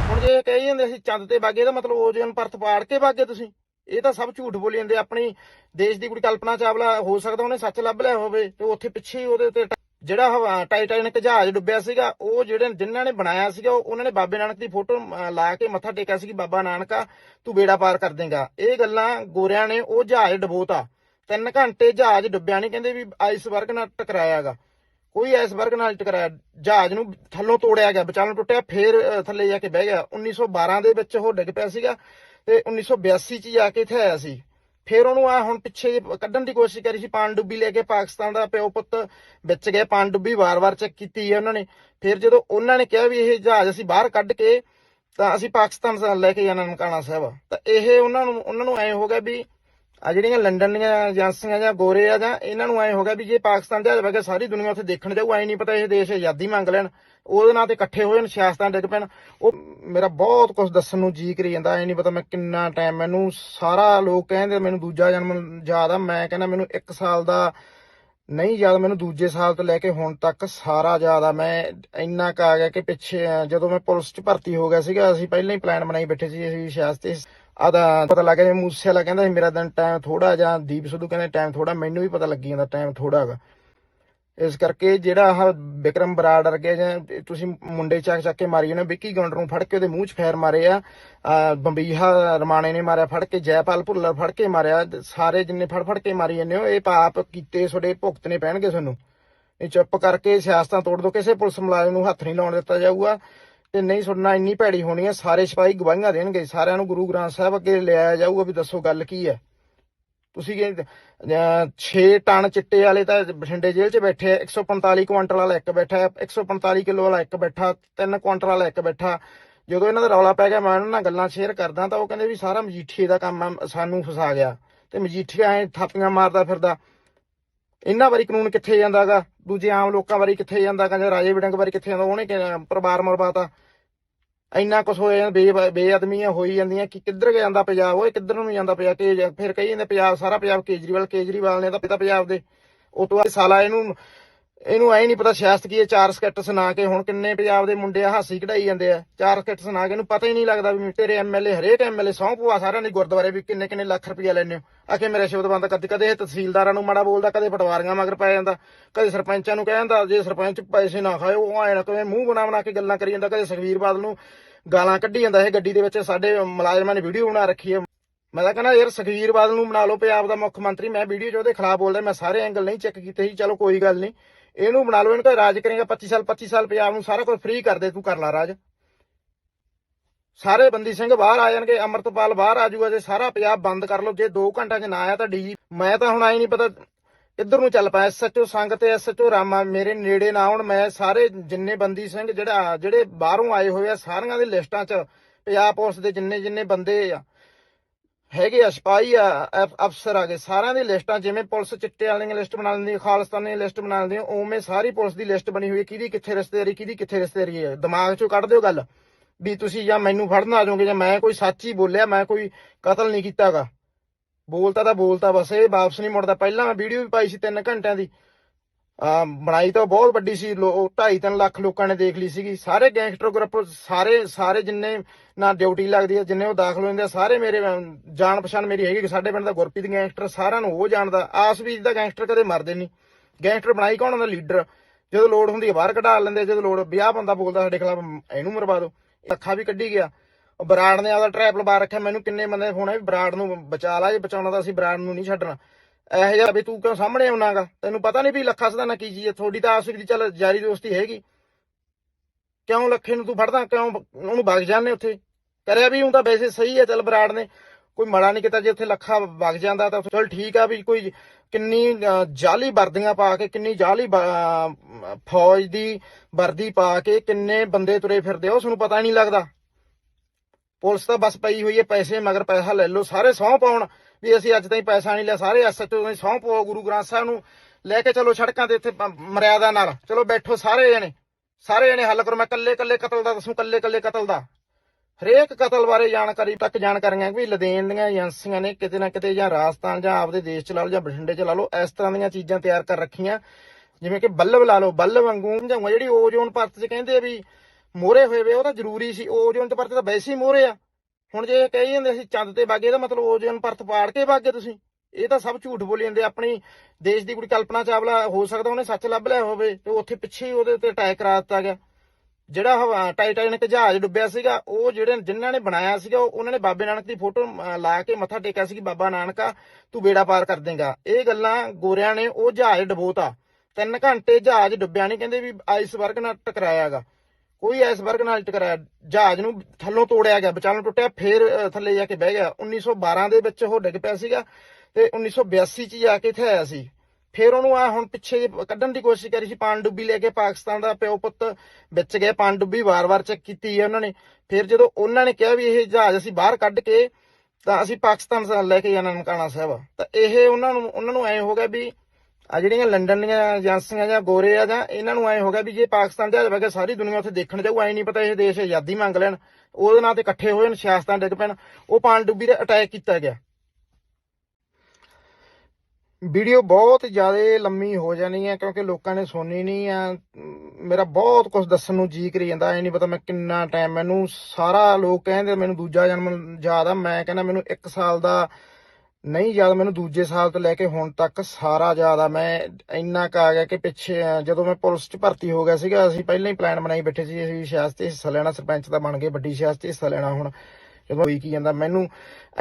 ਹੁਣ ਜੇ ਕਹੀ ਜਾਂਦੇ ਅਸੀਂ ਚੰਦ ਤੇ ਬਾਗੇ ਦਾ ਮਤਲਬ ਓਜ਼ੋਨ ਪਰਤ ਪਾੜ ਕੇ ਬਾਗੇ ਤੁਸੀਂ। ਇਹ ਤਾਂ ਸਭ ਝੂਠ ਬੋਲੀ ਜਾਂਦੇ ਆਪਣੀ ਦੇਸ਼ ਦੀ ਕੁੜੀ ਕਲਪਨਾ ਚਾਵਲਾ ਹੋ ਸਕਦਾ, ਉਹਨੇ ਸੱਚ ਲੱਭ ਲਿਆ ਹੋਵੇ ਤੇ ਉੱਥੇ ਪਿੱਛੇ ਹੀ ਉਹਦੇ ਤੇ ਜਿਹੜਾ ਹਵਾ, ਟਾਈਟੈਨਿਕ ਜਹਾਜ਼ ਡੁੱਬਿਆ ਸੀਗਾ, ਉਹ ਜਿਹੜੇ ਜਿਨ੍ਹਾਂ ਨੇ ਬਣਾਇਆ ਸੀਗਾ ਉਹਨਾਂ ਨੇ ਬਾਬੇ ਨਾਨਕ ਦੀ ਫੋਟੋ ਲਾ ਕੇ ਮੱਥਾ ਟੇਕਿਆ ਸੀ ਕਿ ਬਾਬਾ ਨਾਨਕਾ ਤੂੰ ਬੇੜਾ ਪਾਰ ਕਰ ਦੇਗਾ। ਇਹ ਗੱਲਾਂ ਗੋਰਿਆਂ ਨੇ ਉਹ ਜਹਾਜ਼ ਡਬੋਤਾ। ਤਿੰਨ ਘੰਟੇ ਜਹਾਜ਼ ਡੁੱਬਿਆ ਨਹੀਂ ਕਹਿੰਦੇ ਵੀ ਆਈਸਬਰਗ ਨਾਲ ਟਕਰਾਇਆਗਾ ਕੋਈ ਆਈਸਬਰਗ ਨਾਲ ਟਕਰਾਇਆ। ਜਹਾਜ਼ ਨੂੰ ਥੱਲੋਂ ਤੋੜਿਆ ਗਿਆ, ਵਿਚਾਲੋਂ ਟੁੱਟਿਆ, ਫੇਰ ਥੱਲੇ ਜਾ ਕੇ ਬਹਿ ਗਿਆ। 1912 ਦੇ ਵਿੱਚ ਉਹ ਡਿੱਗ ਪਿਆ ਸੀਗਾ। ਤੇ 1982 ਚ ਜਾ ਕੇ ਇੱਥੇ ਆਇਆ ਸੀ। ਫਿਰ ਉਹਨੂੰ ਆ ਹੁਣ ਪਿੱਛੇ ਜੇ ਕੱਢਣ ਦੀ ਕੋਸ਼ਿਸ਼ ਕਰੀ ਸੀ, ਪਾਣਡੁੱਬੀ ਲੈ ਕੇ ਪਾਕਿਸਤਾਨ ਦਾ ਪਿਓ ਪੁੱਤ ਵਿੱਚ ਗਏ। ਪਾਣਡੁੱਬੀ ਵਾਰ-ਵਾਰ ਚੈੱਕ ਕੀਤੀ ਹੈ ਉਹਨਾਂ ਨੇ। ਫਿਰ ਜਦੋਂ ਉਹਨਾਂ ਨੇ ਕਿਹਾ ਵੀ ਇਹ ਜਹਾਜ਼ ਅਸੀਂ ਬਾਹਰ ਕੱਢ ਕੇ ਤਾਂ ਅਸੀਂ ਪਾਕਿਸਤਾਨ ਲੈ ਕੇ ਜਾਣਾ ਨਨਕਾਣਾ ਸਾਹਿਬ। ਤਾਂ ਇਹ ਉਹਨਾਂ ਨੂੰ ਉਹਨਾਂ ਨੂੰ ਐ ਹੋ ਗਿਆ ਵੀ ਆ ਜਿਹੜੀਆਂ ਲੰਡਨ ਦੀਆਂ ਏਜੰਸੀਆਂ ਜਾਂ ਗੋਰੇ ਆ ਜਾਂ ਇਹਨਾਂ ਨੂੰ ਐ ਹੋ ਗਿਆ ਵੀ ਜੇ ਪਾਕਿਸਤਾਨ ਜਾ ਜਾਵੇਗਾ ਸਾਰੀ ਦੁਨੀਆ ਉੱਥੇ ਦੇਖਣ ਜਾਊ, ਐ ਨਹੀਂ ਪਤਾ ਇਹ ਦੇਸ਼ ਆਜ਼ਾਦੀ ਮੰਗ ਲੈਣ। ਉਹਦੇ ਨਾਲ ਤੇ ਇਕੱਠੇ ਹੋ ਜਾਣ, ਸਿਆਸਤਾਂ ਡਿੱਗ ਪੈਣ। ਉਹ ਮੇਰਾ ਬਹੁਤ ਕੁਝ ਦੱਸਣ ਨੂੰ ਜੀ ਕਰੀ ਜਾਂਦਾ, ਐ ਨਹੀਂ ਪਤਾ ਮੈਂ ਕਿੰਨਾ ਟਾਈਮ ਮੈਨੂੰ ਸਾਰਾ ਲੋਕ ਕਹਿੰਦੇ ਮੈਨੂੰ ਦੂਜਾ ਜਨਮ ਯਾਦ ਆ, ਮੈਂ ਕਹਿੰਦਾ ਮੈਨੂੰ 1 ਸਾਲ ਦਾ ਨਹੀਂ ਯਾਦ, ਮੈਨੂੰ ਦੂਜੇ ਸਾਲ ਤੋਂ ਲੈ ਕੇ ਹੁਣ ਤੱਕ ਸਾਰਾ ਯਾਦ ਆ। ਮੈਂ ਇੰਨਾ ਕ ਆ ਗਿਆ ਕਿ ਪਿੱਛੇ, ਜਦੋਂ ਮੈਂ ਪੁਲਿਸ 'ਚ ਭਰਤੀ ਹੋ ਗਿਆ ਸੀਗਾ, ਅਸੀਂ ਪਹਿਲਾਂ ਹੀ ਪਲਾਨ ਬਣਾਈ ਬੈਠੇ ਸੀ, ਅਸੀਂ ਸਿਆਸਤ ਆਦਾ ਪਤਾ ਲੱਗ ਜਿਵੇਂ ਮੂਸੇ ਵਾਲਾ ਕਹਿੰਦਾ ਸੀ, ਮੇਰਾ ਦਿਨ ਟਾਈਮ ਥੋੜਾ ਜਾਂ ਦੀਪ ਸਿੱਧੂ ਕਹਿੰਦੇ ਟਾਈਮ ਥੋੜਾ ਮੈਨੂੰ ਵੀ ਪਤਾ ਲੱਗੀ ਜਾਂਦਾ ਟਾਈਮ ਥੋੜਾ ਹੈਗਾ ਇਸ ਕਰਕੇ ਜਿਹੜਾ ਆਹ ਵਿਕਰਮ ਬਰਾੜ ਵਰਗੇ ਜਾਂ ਤੁਸੀਂ ਮੁੰਡੇ ਚੱਕ ਚੱਕ ਕੇ ਮਾਰੀ ਉਹਨੇ ਵਿੱਕੀ ਗੌਂਡਰ ਨੂੰ ਫੜ ਕੇ ਉਹਦੇ ਮੂੰਹ 'ਚ ਫੈਰ ਮਾਰੇ ਆ। ਬੰਬੀਹਾ ਰਮਾਣੇ ਨੇ ਮਾਰਿਆ, ਫੜ ਕੇ ਜੈਪਾਲ ਭੁੱਲਰ ਫੜ ਕੇ ਮਾਰਿਆ, ਸਾਰੇ ਜਿੰਨੇ ਫੜ ਫੜ ਕੇ ਮਾਰੀ ਜਾਂਦੇ ਹੋ, ਇਹ ਪਾਪ ਕੀਤੇ ਤੁਹਾਡੇ ਭੁਗਤਨੇ ਪੈਣਗੇ ਤੁਹਾਨੂੰ। ਇਹ ਚੁੱਪ ਕਰਕੇ ਸਿਆਸਤਾਂ ਤੋੜ ਦੋ, ਕਿਸੇ ਪੁਲਿਸ ਮੁਲਾਜ਼ਮ ਨੂੰ ਹੱਥ ਨਹੀਂ ਲਾਉਣ ਦਿੱਤਾ ਜਾਊਗਾ। ਤੇ ਨਹੀਂ ਸੁਣਨਾ, ਇੰਨੀ ਭੈੜੀ ਹੋਣੀ ਹੈ ਸਾਰੇ ਸਿਪਾਹੀ ਗਵਾਹੀਆਂ ਦੇਣਗੇ, ਸਾਰਿਆਂ ਨੂੰ ਗੁਰੂ ਗ੍ਰੰਥ ਸਾਹਿਬ ਅੱਗੇ ਲਿਆਇਆ ਜਾਊਗਾ ਵੀ ਦੱਸੋ ਗੱਲ ਕੀ ਹੈ। ਤੁਸੀਂ ਕਹਿੰਦੇ 6 ਟਨ ਚਿੱਟੇ ਵਾਲੇ ਤਾਂ ਬਠਿੰਡੇ ਜੇਲ੍ਹ 'ਚ ਬੈਠੇ ਆ 145 ਕੁਇੰਟਲ ਵਾਲਾ ਇੱਕ ਬੈਠਾ ਹੈ 145 ਕਿਲੋ ਵਾਲਾ ਇੱਕ ਬੈਠਾ 3 ਕੁਇੰਟਲ ਵਾਲਾ ਇੱਕ ਬੈਠਾ। ਜਦੋਂ ਇਹਨਾਂ ਦਾ ਰੌਲਾ ਪੈ ਗਿਆ, ਮੈਂ ਉਹਨਾਂ ਨਾਲ ਗੱਲਾਂ ਸ਼ੇਅਰ ਕਰਦਾ ਤਾਂ ਉਹ ਕਹਿੰਦੇ ਵੀ ਸਾਰਾ ਮਜੀਠੀਏ ਦਾ ਕੰਮ ਸਾਨੂੰ ਫਸਾ ਗਿਆ। ਤੇ ਮਜੀਠੀਆ ਐ ਥਾਪੀਆਂ ਮਾਰਦਾ ਫਿਰਦਾ। ਇਹਨਾਂ ਵਾਰੀ ਕਾਨੂੰਨ ਕਿੱਥੇ ਜਾਂਦਾਗਾ? ਦੂਜੇ ਆਮ ਲੋਕਾਂ ਵਾਰੀ ਕਿੱਥੇ ਜਾਂਦਾਗਾ? ਜਾਂ ਰਾਜੇ ਵਿਡੰਗ ਵਾਰੀ ਕਿੱਥੇ ਜਾਂਦਾ? ਉਹਨੇ ਕਿਹਾ, ਪਰਿਵਾਰ ਮਰਵਾਤਾ। ਇੰਨਾ ਕੁਝ ਹੋਇਆ ਜਾਂਦਾ, ਬੇ ਬੇਅਦਮੀਆਂ ਹੋਈ ਜਾਂਦੀਆਂ ਕਿ ਕਿੱਧਰ ਜਾਂਦਾ ਪੰਜਾਬ ਓਏ ਕਿੱਧਰ ਨੂੰ ਜਾਂਦਾ ਪਿਆ ਕਿ ਫਿਰ ਕਹੀ ਜਾਂਦੇ ਪੰਜਾਬ ਸਾਰਾ ਪੰਜਾਬ ਕੇਜਰੀਵਾਲ ਕੇਜਰੀਵਾਲ ਨੇ ਤਾਂ ਪਿਤਾ ਪੰਜਾਬ ਦੇ। ਉਹ ਤੋਂ ਬਾਅਦ ਸਾਲਾ ਇਹਨੂੰ ਇਹਨੂੰ ਐ ਨਹੀਂ ਪਤਾ ਸਿਆਸਤ ਕੀ ਹੈ, ਚਾਰ ਸਕੱਟ ਸੁਣਾ ਕੇ ਹੁਣ ਕਿੰਨੇ ਪੰਜਾਬ ਦੇ ਮੁੰਡੇ ਆ ਹਾਸੀ ਕਢਾਈ ਜਾਂਦੇ ਆ। ਚਾਰ ਸਕੱਟ ਸੁਣਾ ਕੇ ਇਹਨੂੰ ਪਤਾ ਹੀ ਨਹੀਂ ਲੱਗਦਾ ਵੀ ਤੇਰੇ ਐਮਐਲਏ ਹਰੇਕ ਐਮਐਲਏ ਸੌਂ ਪਵਾ ਸਾਰਿਆਂ ਨੇ ਗੁਰਦੁਆਰੇ ਵੀ ਕਿੰਨੇ ਕਿੰਨੇ ਲੱਖ ਰੁਪਇਆ ਲੈਣੇ ਹੋ। ਆਖੇ ਮੇਰੇ ਸ਼ਬਦ ਬੰਦ ਕਦੇ ਕਦੇ ਇਹ ਤਹਿਸੀਲਦਾਰਾਂ ਨੂੰ ਮਾੜਾ ਬੋਲਦਾ, ਕਦੇ ਪਟਵਾਰੀਆਂ ਮਗਰ ਪੈ ਜਾਂਦਾ, ਕਦੇ ਸਰਪੰਚਾਂ ਨੂੰ ਕਹਿ ਜਾਂਦਾ, ਜੇ ਸਰਪੰਚ ਪੈਸੇ ਨਾ ਖਾਏ ਉਹ ਐ ਨਾ ਕਿਵੇਂ, ਮੂੰਹ ਬਣਾ ਬਣਾ ਕੇ ਗੱਲਾਂ ਕਰੀ ਜਾਂਦਾ, ਕਦੇ ਸੁਖਵੀਰ ਬਾਦਲ ਨੂੰ ਗਾਲਾਂ ਕੱਢੀ ਜਾਂਦਾ, ਇਹ ਗੱਡੀ ਦੇ ਵਿੱਚ ਸਾਡੇ ਮੁਲਾਜ਼ਮਾਂ ਨੇ ਵੀਡੀਓ ਬਣਾ ਰੱਖੀ ਹੈ ਮੈਂ ਤਾਂ ਕਹਿੰਦਾ, ਯਾਰ ਸੁਖਬੀਰ ਬਾਦਲ ਨੂੰ ਬਣਾ ਲਓ, ਪੰਜਾਬ ਦਾ ਮੁੱਖ ਮੰਤਰੀ, ਮੈਂ ਵੀਡੀਓ 'ਚ ਉਹਦੇ ਖਿਲਾਫ ਬੋਲਦਾ, ਮੈਂ ਸਾਰੇ ਐਂਗਲ ਨਹੀਂ ਚੈੱਕ ਕੀਤੇ ਸੀ, ਚਲੋ ਕੋਈ ਗੱਲ ਨਹੀਂ। ਇਹਨੂੰ ਬਣਾ ਲਓ, ਇਹਨੂੰ ਕਹੇ ਰਾਜ ਕਰੇਗਾ 25 ਸਾਲ 25 ਸਾਲ ਪੰਜਾਬ ਨੂੰ ਸਾਰਾ ਕੁਝ ਫ੍ਰੀ ਕਰ ਦੇ, ਤੂੰ ਕਰ ਲੈ ਰਾਜ। ਸਾਰੇ ਬੰਦੀ ਸਿੰਘ ਬਾਹਰ ਆ ਜਾਣਗੇ, ਅਮਰਤਪਾਲ ਬਾਹਰ ਆ ਜਾਊਗਾ, ਜੇ ਸਾਰਾ ਪੰਜਾਬ ਬੰਦ ਕਰ ਲਓ, ਜੇ 2 ਘੰਟਿਆਂ 'ਚ ਨਾ ਆਇਆ ਤਾਂ ਡੀ ਮੈਂ ਤਾਂ ਹੁਣ ਆਈ ਨਹੀਂ ਪਤਾ ਇੱਧਰ ਨੂੰ ਚੱਲ ਪਿਆ ਐਸਐਚਓ ਸੰਗ ਤੇ ਐਸਐਚਓ ਰਾਮਾ, ਮੇਰੇ ਨੇੜੇ ਨਾ ਆਉਣ, ਮੈਂ ਸਾਰੇ ਜਿੰਨੇ ਬੰਦੀ ਸਿੰਘ ਜਿਹੜਾ, ਜਿਹੜੇ ਬਾਹਰੋਂ ਆਏ ਹੋਏ ਆ, ਸਾਰਿਆਂ ਦੀ ਲਿਸਟਾਂ 'ਚ ਪੰਜਾਬ ਪੁਲਿਸ ਦੇ ਜਿੰਨੇ ਜਿੰਨੇ ਬੰਦੇ ਆ ਹੈਗੇ ਆ, ਸਿਪਾਹੀ ਆ ਅਫਸਰ ਆ ਗਏ। ਸਾਰਿਆਂ ਦੀ ਲਿਸਟਾਂ ਜਿਵੇਂ ਪੁਲਿਸ ਚਿੱਟੇ ਵਾਲਿਆਂ ਦੀ ਲਿਸਟ ਬਣਾ ਲੈਂਦੀ ਹੈ ਖਾਲਿਸਤਾਨੀ ਦੀ ਲਿਸਟ ਬਣਾ ਲੈਂਦੀ ਉਵੇਂ ਸਾਰੀ ਪੁਲਿਸ ਦੀ ਲਿਸਟ ਬਣੀ ਹੋਈ ਹੈ ਕਿਹਦੀ ਕਿੱਥੇ ਰਿਸ਼ਤੇਦਾਰੀ, ਕਿਹਦੀ ਕਿੱਥੇ ਰਿਸ਼ਤੇਦਾਰੀ ਹੈ ਦਿਮਾਗ 'ਚੋਂ ਕੱਢ ਦਿਓ ਗੱਲ, ਵੀ ਤੁਸੀਂ ਜਾਂ ਮੈਨੂੰ ਫੜਨ ਆ ਜਾਓਗੇ, ਜਾਂ ਮੈਂ ਕੋਈ ਸੱਚ ਹੀ ਬੋਲਿਆ, ਮੈਂ ਕੋਈ ਕਤਲ ਨਹੀਂ ਕੀਤਾਗਾ। ਬੋਲਤਾ ਤਾਂ ਬੋਲਤਾ ਬਸ, ਇਹ ਵਾਪਸ ਨਹੀਂ ਮੁੜਦਾ। ਪਹਿਲਾਂ ਮੈਂ ਵੀਡੀਓ ਵੀ ਪਾਈ ਸੀ 3 ਘੰਟਿਆਂ ਦੀ। ਬਣਾਈ ਤਾਂ ਬਹੁਤ ਵੱਡੀ ਸੀ 2.5 ਲੱਖ ਲੋਕਾਂ ਨੇ ਦੇਖ ਲਈ ਸੀਗੀ। ਸਾਰੇ ਗੈਂਗਸਟਰ ਗਰੁੱਪ, ਸਾਰੇ ਸਾਰੇ ਜਿੰਨੇ ਨਾ ਡਿਊਟੀ ਲੱਗਦੀ ਹੈ ਜਿੰਨੇ ਉਹ ਦਾਖਲ ਹੁੰਦੇ ਆ, ਸਾਰੇ ਮੇਰੇ ਜਾਣ ਪਛਾਣ ਮੇਰੀ ਹੈਗੀ ਕਿ ਸਾਡੇ ਪਿੰਡ ਦਾ ਗੁਰਪ੍ਰੀਤ ਗੈਂਗਸਟਰ, ਸਾਰਿਆਂ ਨੂੰ ਉਹ ਜਾਣਦਾ। ਆਸ ਵੀ ਦਾ ਗੈਂਗਸਟਰ ਕਦੇ ਮਰਦੇ ਨਹੀਂ ਗੈਂਗਸਟਰ ਬਣਾਈ ਕੌਣ ਹੁੰਦਾ? ਲੀਡਰ। ਜਦੋਂ ਲੋੜ ਹੁੰਦੀ ਹੈ ਬਾਹਰ ਕਢਾ ਲੈਂਦੇ ਜਦੋਂ ਲੋੜ, ਵਿਆਹ ਬੰਦਾ ਬੋਲਦਾ ਸਾਡੇ ਖਿਲਾਫ, ਇਹਨੂੰ ਮਰਵਾ ਦਿਓ। ਅੱਖਾਂ ਵੀ ਕੱਢੀ ਗਿਆ। ਉਹ ਬਰਾੜ ਨੇ ਆਪਦਾ ਟਰੈਪ ਲਵਾ ਰੱਖਿਆ, ਮੈਨੂੰ ਕਿੰਨੇ ਬੰਦੇ ਫੋਨ ਆਏ ਵੀ ਬਰਾੜ ਨੂੰ ਬਚਾ ਲਾ, ਜੇ ਬਚਾਉਣਾ ਤਾਂ ਅਸੀਂ ਬਰਾੜ ਨੂੰ ਨਹੀਂ ਛੱਡਣਾ। ਇਹੋ ਜਿਹਾ ਵੀ ਤੂੰ ਕਿਉਂ ਸਾਹਮਣੇ ਆਉਣਾਗਾ? ਤੈਨੂੰ ਪਤਾ ਨਹੀਂ ਵੀ ਲੱਖਾ ਸਦਾਨਾ ਕੀ ਚੀਜ਼ ਹੈ ਤਾਂ ਆਸ ਦੀ ਚੱਲ ਯਾਰੀ ਦੋਸਤੀ ਹੈਗੀ। ਕਿਉਂ ਲੱਖੇ ਨੂੰ ਤੂੰ ਫੜਦਾ? ਕਿਉਂ ਉਹਨੂੰ ਵਗ ਜਾਂਦੇ ਉੱਥੇ? ਕਰਿਆ ਵੀ ਉਹ ਤਾਂ ਵੈਸੇ ਸਹੀ ਹੈ ਚੱਲ ਬਰਾੜ ਨੇ। ਕੋਈ ਮਾੜਾ ਨਹੀਂ ਕੀਤਾ, ਜੇ ਉੱਥੇ ਲੱਖਾ ਵਗ ਜਾਂਦਾ ਤਾਂ ਚਲ ਠੀਕ ਆ ਵੀ ਕੋਈ ਕਿੰਨੀ ਜਾਲੀ ਵਰਦੀਆਂ ਪਾ ਕੇ, ਕਿੰਨੀ ਜਾਲੀ ਫੌਜ ਦੀ ਵਰਦੀ ਪਾ ਕੇ ਕਿੰਨੇ ਬੰਦੇ ਤੁਰੇ ਫਿਰਦੇ ਆ, ਉਸ ਨੂੰ ਪਤਾ ਨਹੀਂ ਲੱਗਦਾ। ਪੁਲਿਸ ਤਾਂ ਬਸ ਪਈ ਹੋਈ ਹੈ ਪੈਸੇ ਮਗਰ ਪੈਸਾ ਲੈ ਲਓ, ਸਾਰੇ ਸਹੁੰ ਪਾਉਣ। ਵੀ ਅਸੀਂ ਅੱਜ ਤਾਈਂ ਪੈਸਾ ਨਹੀਂ ਲਿਆ, ਸਾਰੇ ਐਸਐਚਓ ਨੇ ਸਹੁੰ ਪਾਓ ਗੁਰੂ ਗ੍ਰੰਥ ਸਾਹਿਬ ਨੂੰ। ਲੈ ਕੇ ਚਲੋ ਸੜਕਾਂ ਤੇ ਇੱਥੇ ਮਰਿਆਦਾ ਨਾਲ। ਚਲੋ ਬੈਠੋ ਸਾਰੇ ਜਣੇ। ਸਾਰੇ ਜਣੇ ਹੱਲ ਕਰੋ। ਮੈਂ ਕੱਲੇ ਕੱਲੇ ਕਤਲ ਦਾ ਦੱਸੂ, ਕੱਲੇ ਕੱਲੇ ਕਤਲ ਦਾ। ਹਰੇਕ ਕਤਲ ਬਾਰੇ ਜਾਣਕਾਰੀ, ਤੱਕ ਜਾਣਕਾਰੀਆਂ ਵੀ ਲਦੇਨ ਦੀਆਂ ਏਜੰਸੀਆਂ ਨੇ ਕਿਤੇ ਨਾ ਕਿਤੇ ਜਾਂ ਰਾਜਸਥਾਨ ਜਾਂ ਆਪਦੇ ਦੇਸ਼ ਚ ਲਾ ਲਓ ਜਾਂ ਬਠਿੰਡੇ ਚ ਲਾ ਲਓ, ਇਸ ਤਰ੍ਹਾਂ ਦੀਆਂ ਚੀਜ਼ਾਂ ਤਿਆਰ ਕਰ ਰੱਖੀਆਂ। ਜਿਵੇਂ ਕਿ ਬੱਲਬ ਲਾ ਲਓ, ਬੱਲਬ ਵਾਂਗੂ ਸਮਝਾਉਂਗਾ ਜਿਹੜੀ ਓਜ਼ੋਨ ਪਰਤ ਚ ਕਹਿੰਦੇ ਆ ਵੀ ਮੋਰੇ ਹੋਏ ਵੇ, ਉਹ ਤਾਂ ਜ਼ਰੂਰੀ ਸੀ। ਓਜ਼ੋਨ ਤੇ ਪਰਤ ਤਾਂ ਵੈਸੇ ਹੀ ਮੋਰੇ ਆ। ਹੁਣ ਜੇ ਕਹੀ ਜਾਂਦੇ ਅਸੀਂ ਚੰਦ ਤੇ ਬਾਗੇ ਇਹਦਾ ਮਤਲਬ ਓਜ਼ੋਨ ਪਰਤ ਪਾੜ ਕੇ ਬਾਗੇ ਤੁਸੀਂ। ਇਹ ਤਾਂ ਸਭ ਝੂਠ ਬੋਲੀ ਜਾਂਦੇ ਆਪਣੀ ਦੇਸ਼ ਦੀ ਕੁੜੀ ਕਲਪਨਾ ਚਾਵਲਾ ਹੋ ਸਕਦਾ ਉਹਨੇ ਸੱਚ ਲੱਭ ਲਿਆ ਹੋਵੇ ਤੇ ਉੱਥੇ ਪਿੱਛੇ ਹੀ ਉਹਦੇ ਉੱਤੇ ਅਟੈਕ ਕਰਾ ਦਿੱਤਾ ਗਿਆ। ਜਿਹੜਾ ਹਵਾ- ਟਾਈਟੈਨਿਕ ਜਹਾਜ਼ ਡੁੱਬਿਆ ਸੀਗਾ, ਉਹ ਜਿਹੜੇ ਜਿਨ੍ਹਾਂ ਨੇ ਬਣਾਇਆ ਸੀਗਾ ਉਹਨਾਂ ਨੇ ਬਾਬੇ ਨਾਨਕ ਦੀ ਫੋਟੋ ਲਾ ਕੇ ਮੱਥਾ ਟੇਕਿਆ ਸੀ ਕਿ ਬਾਬਾ ਨਾਨਕਾ ਤੂੰ ਬੇੜਾ ਪਾਰ ਕਰ ਦੇਂਗਾ। ਇਹ ਗੱਲਾਂ ਗੋਰਿਆਂ ਨੇ ਉਹ ਜਹਾਜ਼ ਡਬੋਤਾ। ਤਿੰਨ ਘੰਟੇ ਜਹਾਜ਼ ਡੁੱਬਿਆ ਨਹੀਂ ਕਹਿੰਦੇ ਵੀ ਆਈਸਬਰਗ ਨਾਲ ਟਕਰਾਇਆਗਾ ਕੋਈ ਆਈਸਬਰਗ ਨਾਲ ਨੀ ਟਕਰਾਇਆ ਜਹਾਜ਼ ਨੂੰ ਥੱਲੋਂ ਤੋੜਿਆ ਗਿਆ, ਵਿਚਾਲੋਂ ਟੁੱਟਿਆ, ਫੇਰ ਥੱਲੇ ਜਾ ਕੇ ਬਹਿ ਗਿਆ। 1912 ਦੇ ਵਿੱਚ ਉਹ ਡਿੱਗ ਪਿਆ ਸੀਗਾ ਤੇ 1982 ਚ ਜਾ ਕੇ ਇੱਥੇ ਆਇਆ ਸੀ। ਫਿਰ ਉਹਨੂੰ ਆ ਹੁਣ ਪਿੱਛੇ ਜਿਹੇ ਕੱਢਣ ਦੀ ਕੋਸ਼ਿਸ਼ ਕਰੀ ਸੀ, ਪਾਣਡੁੱਬੀ ਲੈ ਕੇ ਪਾਕਿਸਤਾਨ ਦਾ ਪਿਓ ਪੁੱਤ ਵਿੱਚ ਗਏ, ਪਾਣਡੁੱਬੀ ਵਾਰ-ਵਾਰ ਚੈੱਕ ਕੀਤੀ ਹੈ ਉਹਨਾਂ ਨੇ। ਫਿਰ ਜਦੋਂ ਉਹਨਾਂ ਨੇ ਕਿਹਾ ਵੀ ਇਹ ਜਹਾਜ਼ ਅਸੀਂ ਬਾਹਰ ਕੱਢ ਕੇ ਤਾਂ ਅਸੀਂ ਪਾਕਿਸਤਾਨ ਸ- ਲੈ ਕੇ ਜਾਣਾ ਨਨਕਾਣਾ ਸਾਹਿਬ। ਤਾਂ ਇਹ ਉਹਨਾਂ ਨੂੰ ਉਹਨਾਂ ਨੂੰ ਐ ਹੋ ਗਿਆ ਵੀ ਆ ਜਿਹੜੀਆਂ ਲੰਡਨ ਦੀਆਂ ਏਜੰਸੀਆਂ ਜਾਂ ਗੋਰੇ ਆ ਜਾਂ ਇਹਨਾਂ ਨੂੰ ਐ ਹੋ ਗਿਆ ਵੀ ਜੇ ਪਾਕਿਸਤਾਨ ਜਹਾਜ਼ ਵਗੇ ਸਾਰੀ ਦੁਨੀਆ ਉੱਥੇ ਦੇਖਣ ਜਾਊ, ਐ ਨਹੀਂ ਪਤਾ ਇਹ ਦੇਸ਼ ਆਜ਼ਾਦੀ ਮੰਗ ਲੈਣ। ਉਹਦੇ ਨਾਂ ਤੇ ਇਕੱਠੇ ਹੋਏ ਨੇ ਸਿਆਸਤਾਂ ਡਿੱਗ ਪੈਣ। ਉਹ ਪਾਣਡੁੱਬੀ ਤੇ ਅਟੈਕ ਕੀਤਾ ਗਿਆ। ਵੀਡੀਓ ਬਹੁਤ ਜ਼ਿਆਦਾ ਲੰਮੀ ਹੋ ਜਾਣੀ ਹੈ ਕਿਉਂਕਿ ਲੋਕਾਂ ਨੇ ਸੁਣੀ ਨਹੀਂ ਆ। ਮੇਰਾ ਬਹੁਤ ਕੁਝ ਦੱਸਣ ਨੂੰ ਜੀ ਕਰੀ ਜਾਂਦਾ, ਐ ਨਹੀਂ ਪਤਾ ਮੈਂ ਕਿੰਨਾ ਟਾਈਮ ਮੈਨੂੰ ਸਾਰਾ ਲੋਕ ਕਹਿੰਦੇ, ਮੈਨੂੰ ਦੂਜਾ ਜਨਮ ਯਾਦ ਆ, ਮੈਂ ਕਹਿੰਦਾ ਮੈਨੂੰ 1 ਸਾਲ ਦਾ ਨਹੀਂ ਯਾਦ ਮੈਨੂੰ ਦੂਜੇ ਸਾਲ ਤੋਂ ਲੈ ਕੇ ਹੁਣ ਤੱਕ ਸਾਰਾ ਯਾਦ ਆ। ਮੈਂ ਇੰਨਾ ਕ ਆ ਗਿਆ ਕਿ ਪਿੱਛੇ ਜਦੋਂ ਮੈਂ ਪੁਲਿਸ 'ਚ ਭਰਤੀ ਹੋ ਗਿਆ ਸੀਗਾ, ਅਸੀਂ ਪਹਿਲਾਂ ਹੀ ਪਲਾਨ ਬਣਾਈ ਬੈਠੇ ਸੀ, ਅਸੀਂ ਸਿਆਸਤ 'ਚ ਹਿੱਸਾ ਲੈਣਾ, ਸਰਪੰਚ ਦਾ ਬਣ ਗਏ, ਵੱਡੀ ਸਿਆਸਤ 'ਚ ਹਿੱਸਾ ਲੈਣਾ ਹੁਣ। ਜਦੋਂ ਹੋਈ ਕੀ ਜਾਂਦਾ, ਮੈਨੂੰ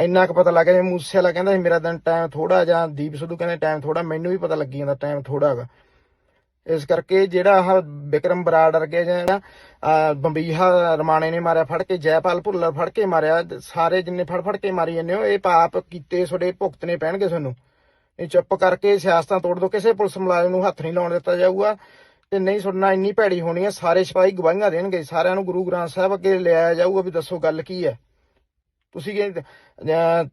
ਇੰਨਾ ਕੁ ਪਤਾ ਲੱਗ ਗਿਆ ਮੂਸੇ ਵਾਲਾ ਕਹਿੰਦਾ ਸੀ, ਮੇਰਾ ਦਿਨ ਟਾਈਮ ਥੋੜਾ ਜਾਂ ਦੀਪ ਸਿੱਧੂ ਕਹਿੰਦੇ ਟਾਈਮ ਥੋੜਾ ਮੈਨੂੰ ਵੀ ਪਤਾ ਲੱਗੀ ਜਾਂਦਾ ਟਾਈਮ ਥੋੜਾ ਹੈਗਾ ਇਸ ਕਰਕੇ ਜਿਹੜਾ ਆਹ ਵਿਕਰਮ ਬਰਾੜ ਵਰਗੇ ਜਾਂ ਬੰਬੀਹਾ ਰਮਾਣੇ ਨੇ ਮਾਰਿਆ, ਫੜ ਕੇ ਜੈਪਾਲ ਭੁੱਲਰ ਫੜ ਕੇ ਮਾਰਿਆ, ਸਾਰੇ ਜਿੰਨੇ ਫੜ ਫੜ ਕੇ ਮਾਰੀ ਜਾਂਦੇ ਹੋ, ਇਹ ਪਾਪ ਕੀਤੇ ਤੁਹਾਡੇ ਭੁਗਤਣੇ ਪੈਣਗੇ ਤੁਹਾਨੂੰ। ਇਹ ਚੁੱਪ ਕਰਕੇ ਸਿਆਸਤਾਂ ਤੋੜ ਦੋ, ਕਿਸੇ ਪੁਲਿਸ ਮੁਲਾਜ਼ਮ ਨੂੰ ਹੱਥ ਨਹੀਂ ਲਾਉਣ ਦਿੱਤਾ ਜਾਊਗਾ, ਤੇ ਨਹੀਂ ਸੁਣਨਾ ਇੰਨੀ ਭੈੜੀ ਹੋਣੀ ਹੈ ਸਾਰੇ ਸਿਪਾਹੀ ਗਵਾਹੀਆਂ ਦੇਣਗੇ, ਸਾਰਿਆਂ ਨੂੰ ਗੁਰੂ ਗ੍ਰੰਥ ਸਾਹਿਬ ਅੱਗੇ ਲਿਆਇਆ ਜਾਊਗਾ ਵੀ ਦੱਸੋ ਗੱਲ ਕੀ ਹੈ। ਤੁਸੀਂ ਕਹਿੰਦੇ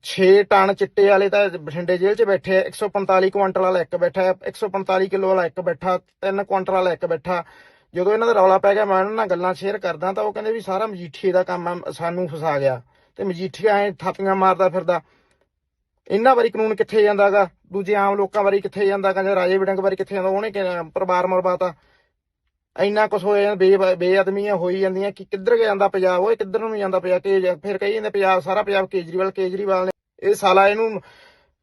6 ਟਨ ਚਿੱਟੇ ਵਾਲੇ ਤਾਂ ਬਠਿੰਡੇ ਜੇਲ੍ਹ 'ਚ ਬੈਠੇ ਆ 145 ਕੁਇੰਟਲ ਵਾਲਾ ਇੱਕ ਬੈਠਾ ਹੈ, 145 ਕਿਲੋ ਵਾਲਾ ਇੱਕ ਬੈਠਾ 3 ਕੁਇੰਟਲ ਵਾਲਾ ਇੱਕ ਬੈਠਾ। ਜਦੋਂ ਇਹਨਾਂ ਦਾ ਰੌਲਾ ਪੈ ਗਿਆ ਮੈਂ ਉਹਨਾਂ ਨਾਲ ਗੱਲਾਂ ਸ਼ੇਅਰ ਕਰਦਾ ਤਾਂ ਉਹ ਕਹਿੰਦੇ ਵੀ ਸਾਰਾ ਮਜੀਠੀਏ ਦਾ ਕੰਮ ਸਾਨੂੰ ਫਸਾ ਗਿਆ। ਤੇ ਮਜੀਠੀਆ ਐ ਥਾਪੀਆਂ ਮਾਰਦਾ ਫਿਰਦਾ। ਇਹਨਾਂ ਵਾਰੀ ਕਾਨੂੰਨ ਕਿੱਥੇ ਜਾਂਦਾਗਾ? ਦੂਜੇ ਆਮ ਲੋਕਾਂ ਵਾਰੀ ਕਿੱਥੇ ਜਾਂਦਾਗਾ? ਜਾਂ ਰਾਜੇ ਵਿਡੰਗ ਵਾਰੀ ਕਿੱਥੇ ਜਾਂਦਾ? ਉਹਨੇ ਕਿ- ਪਰਿਵਾਰ ਮਰਵਾਤਾ। ਇੰਨਾ ਕੁਝ ਹੋਇਆ ਜਾਂਦਾ ਬੇ ਬੇਅਦਮੀਆਂ ਹੋਈ ਜਾਂਦੀਆਂ ਕਿ ਕਿੱਧਰ ਜਾਂਦਾ ਪੰਜਾਬ, ਓਏ ਕਿੱਧਰ ਨੂੰ ਜਾਂਦਾ ਪਿਆ ਕਿ ਫਿਰ ਕਹੀ ਜਾਂਦੇ ਪੰਜਾਬ, ਸਾਰਾ ਪੰਜਾਬ ਕੇਜਰੀਵਾਲ ਕੇਜਰੀਵਾਲ ਨੇ। ਇਹ ਸਾਲਾ ਇਹਨੂੰ